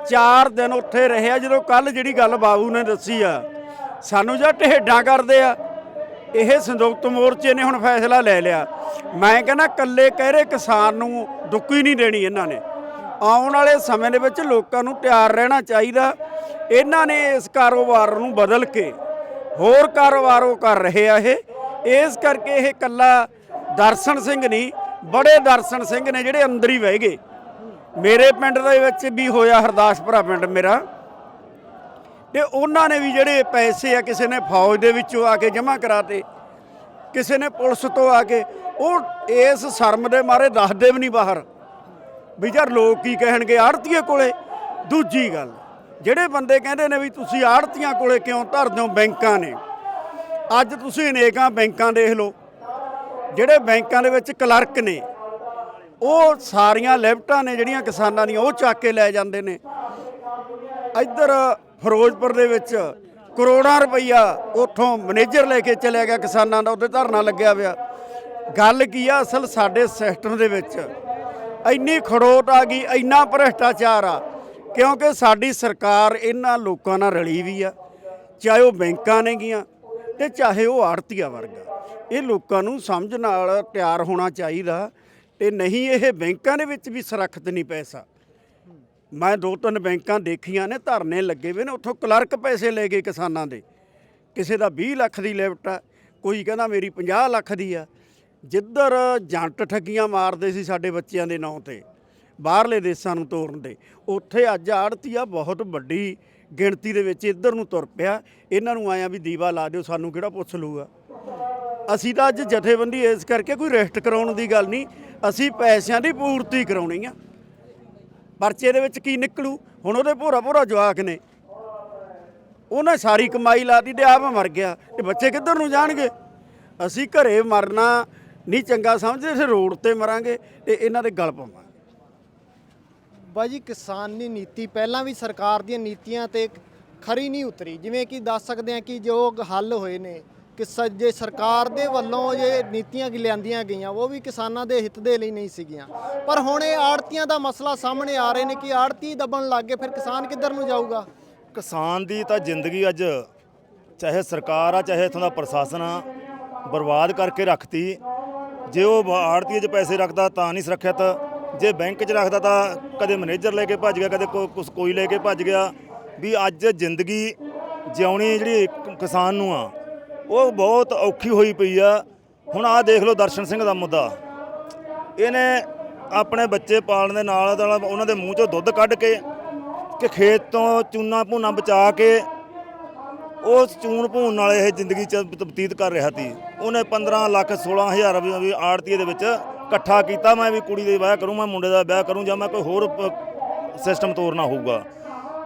4 ਦਿਨ ਉੱਥੇ ਰਹਿਆ ਜਦੋਂ ਕੱਲ ਜਿਹੜੀ ਗੱਲ ਬਾਬੂ ਨੇ ਦੱਸੀ ਆ ਸਾਨੂੰ ਜਾਂ ਢੇਡਾਂ ਕਰਦੇ ਆ। ਇਹ ਸੰਯੁਕਤ ਮੋਰਚੇ ਨੇ ਹੁਣ ਫੈਸਲਾ ਲੈ ਲਿਆ। ਮੈਂ ਕਹਿੰਦਾ ਕੱਲੇ ਕਹਿਰੇ ਕਿਸਾਨ ਨੂੰ ਦੁੱਕੀ ਨਹੀਂ ਦੇਣੀ ਇਹਨਾਂ ਨੇ। ਆਉਣ ਵਾਲੇ ਸਮੇਂ ਦੇ ਵਿੱਚ ਲੋਕਾਂ ਨੂੰ ਤਿਆਰ ਰਹਿਣਾ ਚਾਹੀਦਾ। ਇਹਨਾਂ ਨੇ ਇਸ ਕਾਰੋਬਾਰ ਨੂੰ ਬਦਲ ਕੇ ਹੋਰ ਕਾਰੋਬਾਰ ਉਹ ਕਰ ਰਹੇ ਆ ਇਹ। ਇਸ ਕਰਕੇ ਇਹ ਕੱਲਾ ਦਰਸ਼ਨ ਸਿੰਘ ਨਹੀਂ, ਬੜੇ ਦਰਸ਼ਨ ਸਿੰਘ ਨੇ ਜਿਹੜੇ ਅੰਦਰ ਹੀ ਬਹਿ ਗਏ। ਮੇਰੇ ਪਿੰਡ ਦੇ ਵਿੱਚ ਵੀ ਹੋਇਆ ਹਰਦਾਸਪੁਰਾ ਪਿੰਡ ਮੇਰਾ। ਤੇ ਉਹਨਾਂ ਨੇ ਵੀ ਜਿਹੜੇ ਪੈਸੇ ਆ, ਕਿਸੇ ਨੇ ਫੌਜ ਦੇ ਵਿੱਚੋਂ ਆ ਕੇ ਜਮ੍ਹਾਂ ਕਰਾਤੇ, ਕਿਸੇ ਨੇ ਪੁਲਿਸ ਤੋਂ ਆ ਕੇ ਉਹ ਇਸ ਸ਼ਰਮ ਦੇ ਮਾਰੇ ਦੱਸਦੇ ਵੀ ਨਹੀਂ ਬਾਹਰ। ਵੀ ਯਾਰ ਲੋਕ ਕੀ ਕਹਿਣਗੇ ਆੜਤੀਏ ਕੋਲੇ? ਦੂਜੀ ਗੱਲ, ਜਿਹੜੇ ਬੰਦੇ ਕਹਿੰਦੇ ਨੇ ਵੀ ਤੁਸੀਂ ਆੜਤੀਆਂ ਕੋਲੇ ਕਿਉਂ ਧਰਦੇ ਹੋ? ਬੈਂਕਾਂ ਨੇ। ਅੱਜ ਤੁਸੀਂ ਅਨੇਕਾਂ ਬੈਂਕਾਂ ਦੇਖ ਲਓ, ਜਿਹੜੇ ਬੈਂਕਾਂ ਦੇ ਵਿੱਚ ਕਲਰਕ ਨੇ, ਉਹ ਸਾਰੀਆਂ ਲਿਫਟਾਂ ਨੇ ਜਿਹੜੀਆਂ ਕਿਸਾਨਾਂ ਦੀਆਂ, ਉਹ ਚੱਕ ਕੇ ਲੈ ਜਾਂਦੇ ਨੇ। ਇੱਧਰ ਫਿਰੋਜ਼ਪੁਰ ਦੇ ਵਿੱਚ ਕਰੋੜਾਂ ਰੁਪਈਆ ਉੱਥੋਂ ਮੈਨੇਜਰ ਲੈ ਕੇ ਚਲਿਆ ਗਿਆ ਕਿਸਾਨਾਂ ਦਾ ਉੱਤੇ ਧਰਨਾ ਲੱਗਿਆ ਪਿਆ। ਗੱਲ ਕੀ ਆ ਅਸਲ ਸਾਡੇ ਸਿਸਟਮ ਦੇ ਵਿੱਚ? ਇੰਨੀ ਖੜੋਟ ਆ ਗਈ, ਇੰਨਾ ਭ੍ਰਿਸ਼ਟਾਚਾਰ ਆ, ਕਿਉਂਕਿ ਸਾਡੀ ਸਰਕਾਰ ਇਹਨਾਂ ਲੋਕਾਂ ਨਾਲ ਰਲੀ ਵੀ ਆ, ਚਾਹੇ ਉਹ ਬੈਂਕਾਂ ਨੇ ਗੀਆਂ ਤੇ ਚਾਹੇ ਉਹ ਆੜਤੀਆ ਵਰਗਾ। ਇਹ ਲੋਕਾਂ ਨੂੰ ਸਮਝ ਨਾਲ ਤਿਆਰ ਹੋਣਾ ਚਾਹੀਦਾ ਤੇ ਨਹੀਂ ਇਹ ਬੈਂਕਾਂ ਦੇ ਵਿੱਚ ਵੀ ਸੁਰੱਖਿਅਤ ਨਹੀਂ ਪੈਸਾ। ਮੈਂ ਦੋ ਤਿੰਨ ਬੈਂਕਾਂ ਦੇਖੀਆਂ ਨੇ, ਧਰਨੇ ਲੱਗੇ ਹੋਏ ਨੇ, ਉੱਥੋਂ ਕਲਰਕ ਪੈਸੇ ਲੈ ਗਏ ਕਿਸਾਨਾਂ ਦੇ। ਕਿਸੇ ਦਾ 20 ਲੱਖ ਦੀ ਲਿਫਟ ਆ, ਕੋਈ ਕਹਿੰਦਾ ਮੇਰੀ 50 ਲੱਖ ਦੀ ਆ। ਜਿੱਧਰ ਜੰਟ ਠੱਗੀਆਂ ਮਾਰਦੇ ਸੀ ਸਾਡੇ ਬੱਚਿਆਂ ਦੇ ਨਾਂ ਤੇ, ਬਾਹਰਲੇ ਦੇਸ਼ਾਂ ਨੂੰ ਤੋਰਨ ਦੇ, ਉੱਥੇ ਅੱਜ ਆੜਤੀਆ ਬਹੁਤ ਵੱਡੀ ਗਿਣਤੀ ਦੇ ਵਿੱਚ ਇੱਧਰ ਨੂੰ ਤੁਰ ਪਿਆ। ਇਹਨਾਂ ਨੂੰ ਆਇਆ ਵੀ ਦੀਵਾ ਲਾ ਦਿਓ, ਸਾਨੂੰ ਕਿਹੜਾ ਪੁੱਛ ਲੂਗਾ ਅਸੀਂ ਤਾਂ ਅੱਜ ਜਥੇਬੰਦੀ ਇਸ ਕਰਕੇ ਕੋਈ ਰੈਸਟ ਕਰਾਉਣ ਦੀ ਗੱਲ ਨਹੀਂ, ਅਸੀਂ ਪੈਸਿਆਂ ਦੀ ਪੂਰਤੀ ਕਰਾਉਣੀ ਆ। ਪਰਚੇ ਦੇ ਵਿੱਚ ਕੀ ਨਿਕਲੂ? ਹੁਣ ਉਹਦੇ ਭੋਰਾ ਭੋਰਾ ਜਵਾਕ ਨੇ। ਉਹਨੇ ਸਾਰੀ ਕਮਾਈ ਲਾਤੀ ਤੇ ਆਪ ਮਰ ਗਿਆ। ਤੇ ਬੱਚੇ ਕਿੱਧਰ ਨੂੰ ਜਾਣਗੇ? ਅਸੀਂ ਘਰੇ ਮਰਨਾ ਨਹੀਂ ਚੰਗਾ ਸਮਝਦੇ ਅਸੀਂ ਰੋਡ ਤੇ ਮਰਾਂਗੇ ਤੇ ਇਹਨਾਂ ਦੇ ਗਲ ਪਾਵਾਂਗੇ। ਬਾਈ ਜੀ ਕਿਸਾਨੀ ਨੀਤੀ ਪਹਿਲਾਂ ਵੀ ਸਰਕਾਰ ਦੀਆਂ ਨੀਤੀਆਂ ਤੇ ਖਰੀ ਨਹੀਂ ਉਤਰੀ। ਜਿਵੇਂ ਕਿ ਦੱਸ ਸਕਦੇ ਹਾਂ ਕਿ ਜੋ ਹੱਲ ਹੋਏ ਨੇ ਕਿ ਜੇ ਸਰਕਾਰ ਦੇ ਵੱਲੋਂ ਜੇ ਨੀਤੀਆਂ ਕਿ ਲਿਆਂਦੀਆਂ ਗਈਆਂ ਉਹ ਵੀ ਕਿਸਾਨਾਂ ਦੇ ਹਿੱਤ ਦੇ ਲਈ ਨਹੀਂ ਸੀਗੀਆਂ। ਪਰ ਹੁਣ ਇਹ ਆੜਤੀਆਂ ਦਾ ਮਸਲਾ ਸਾਹਮਣੇ ਆ ਰਹੇ ਨੇ ਕਿ ਆੜਤੀ ਦਬਣ ਲੱਗ ਗਏ ਫਿਰ ਕਿਸਾਨ ਕਿੱਧਰ ਨੂੰ ਜਾਊਗਾ? ਕਿਸਾਨ ਦੀ ਤਾਂ ਜ਼ਿੰਦਗੀ ਅੱਜ ਚਾਹੇ ਸਰਕਾਰ ਆ ਚਾਹੇ ਇਥੋਂ ਦਾ ਪ੍ਰਸ਼ਾਸਨ ਆ ਬਰਬਾਦ ਕਰਕੇ ਰੱਖਤੀ। ਜੇ ਉਹ ਆੜਤੀ 'ਚ ਪੈਸੇ ਰੱਖਦਾ ਤਾਂ ਨਹੀਂ ਸੁਰੱਖਿਅਤ, ਜੇ ਬੈਂਕ 'ਚ ਰੱਖਦਾ ਤਾਂ ਕਦੇ ਮੈਨੇਜਰ ਲੈ ਕੇ ਭੱਜ ਗਿਆ, ਕਦੇ ਕੋ- ਕੁਛ ਕੋਈ ਲੈ ਕੇ ਭੱਜ ਗਿਆ। ਵੀ ਅੱਜ ਜ਼ਿੰਦਗੀ ਜਿਉਣੀ ਜਿਹੜੀ ਕਿਸਾਨ ਨੂੰ ਆ, ਉਹ ਬਹੁਤ ਔਖੀ ਹੋਈ ਪਈ ਆ। ਹੁਣ ਆਹ ਦੇਖ ਲਓ ਦਰਸ਼ਨ ਸਿੰਘ ਦਾ ਮੁੱਦਾ। ਇਹਨੇ ਆਪਣੇ ਬੱਚੇ ਪਾਲਣ ਦੇ ਨਾਲ ਨਾਲ ਉਹਨਾਂ ਦੇ ਮੂੰਹ 'ਚੋਂ ਦੁੱਧ ਕੱਢ ਕੇ, ਕਿ ਖੇਤ ਤੋਂ ਚੂਨਾ ਭੂਨਾ ਬਚਾ ਕੇ ਉਹ ਚੂਣ ਭੂਣ ਨਾਲ ਇਹ ਜ਼ਿੰਦਗੀ ਚ ਬਤੀਤ ਕਰ ਰਿਹਾ ਸੀ। ਉਹਨੇ 15 ਲੱਖ 16000 ਵੀ- ਵੀ ਆੜਤੀਏ ਦੇ ਵਿੱਚ ਇਕੱਠਾ ਕੀਤਾ। ਮੈਂ ਵੀ ਕੁੜੀ ਦੇ ਵਿਆਹ ਕਰੂੰ, ਮੈਂ ਮੁੰਡੇ ਦਾ ਵਿਆਹ ਕਰੂੰ ਜਾਂ ਮੈਂ ਕੋਈ ਹੋਰ ਸਿਸਟਮ ਤੋਰਨਾ ਹੋਊਗਾ।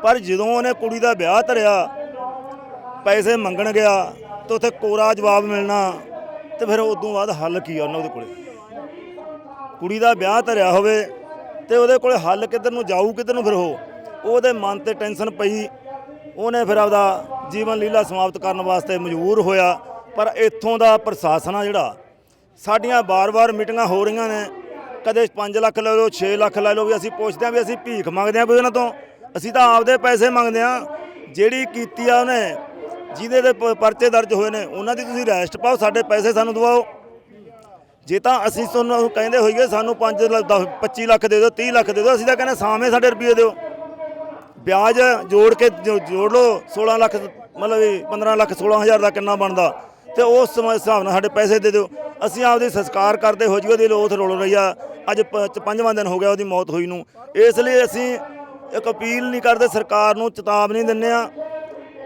ਪਰ ਜਦੋਂ ਉਹਨੇ ਕੁੜੀ ਦਾ ਵਿਆਹ ਧਰਿਆ, ਪੈਸੇ ਮੰਗਣ ਗਿਆ ਤਾਂ ਉੱਥੇ ਕੋਰਾ ਜਵਾਬ ਮਿਲਣਾ ਤੇ ਫਿਰ ਉਦੋਂ ਬਾਅਦ ਹੱਲ ਕੀ ਆ ਉਹਨਾਂ ਦੇ ਕੋਲੇ? ਕੁੜੀ ਦਾ ਵਿਆਹ ਧਰਿਆ ਹੋਵੇ ਤੇ ਉਹਦੇ ਕੋਲੇ ਹੱਲ ਕਿੱਧਰ ਨੂੰ ਜਾਊ, ਕਿੱਧਰ ਨੂੰ ਫਿਰ ਉਹ? ਉਹਦੇ ਮਨ ਤੇ ਟੈਨਸ਼ਨ ਪਈ। ਉਹਨੇ ਫਿਰ ਆਪਦਾ ਜੀਵਨ ਲੀਲਾ ਸਮਾਪਤ ਕਰਨ ਵਾਸਤੇ ਮਜਬੂਰ ਹੋਇਆ। ਪਰ ਇੱਥੋਂ ਦਾ ਪ੍ਰਸ਼ਾਸਨ ਆ ਜਿਹੜਾ, ਸਾਡੀਆਂ ਬਾਰ-ਬਾਰ ਮੀਟਿੰਗਾਂ ਹੋ ਰਹੀਆਂ ਨੇ। ਕਦੇ 5 ਲੱਖ ਲੈ ਲਓ 6 ਲੱਖ ਲੈ ਲਓ ਵੀ ਅਸੀਂ ਪੁੱਛਦੇ ਆ ਵੀ ਅਸੀਂ ਭੀਖ ਮੰਗਦੇ ਆ ਵੀ ਉਹਨਾਂ ਤੋਂ। ਅਸੀਂ ਤਾਂ ਆਪਦੇ ਪੈਸੇ ਮੰਗਦੇ ਆ ਜਿਹੜੀ ਕੀਤੀ ਆ ਉਹਨੇ, ਜਿਹਦੇ ਦੇ ਪ- ਪਰਚੇ ਦਰਜ ਹੋਏ ਨੇ, ਉਹਨਾਂ ਦੀ ਤੁਸੀਂ ਰੈਸਟ ਪਾਓ, ਸਾਡੇ ਪੈਸੇ ਸਾਨੂੰ ਦਿਵਾਓ। ਜੇ ਤਾਂ ਅਸੀਂ ਤੁਹਾਨੂੰ ਕਹਿੰਦੇ ਹੋਈਏ, ਸਾਨੂੰ 5 ਲੱਖ 25 ਲੱਖ ਦੇ ਦਿਓ 30 ਲੱਖ ਦੇ ਦਿਓ, ਅਸੀਂ ਤਾਂ ਕਹਿੰਦੇ ਸਾਵੇਂ ਸਾਡੇ ਰੁਪਏ ਦਿਓ। ਵਿਆਜ ਜੋੜ ਕੇ ਜੋ- ਜੋੜ ਲਓ 16 ਲੱਖ, ਮਤਲਬ ਵੀ 15 ਲੱਖ 16000 ਦਾ ਕਿੰਨਾ ਬਣਦਾ। ਤੇ ਉਸ ਸਮ ਹਿਸਾਬ ਨਾਲ ਸਾਡੇ ਪੈਸੇ ਦੇ ਦਿਓ। ਅਸੀਂ ਆਪਦੇ ਸੰਸਕਾਰ ਕਰਦੇ ਹੋ ਜੀ, ਉਹਦੀ ਲੋਥ ਰੋਲ ਰਹੀ ਆ। ਅੱਜ ਪ- ਪੰਜਵਾਂ ਦਿਨ ਹੋ ਗਿਆ ਉਹਦੀ ਮੌਤ ਹੋਈ ਨੂੰ। ਇਸ ਲਈ ਅਸੀਂ ਇੱਕ ਅਪੀਲ ਨਹੀਂ ਕਰਦੇ, ਸਰਕਾਰ ਨੂੰ ਚੇਤਾਵਨੀ ਦਿੰਨੇ ਆ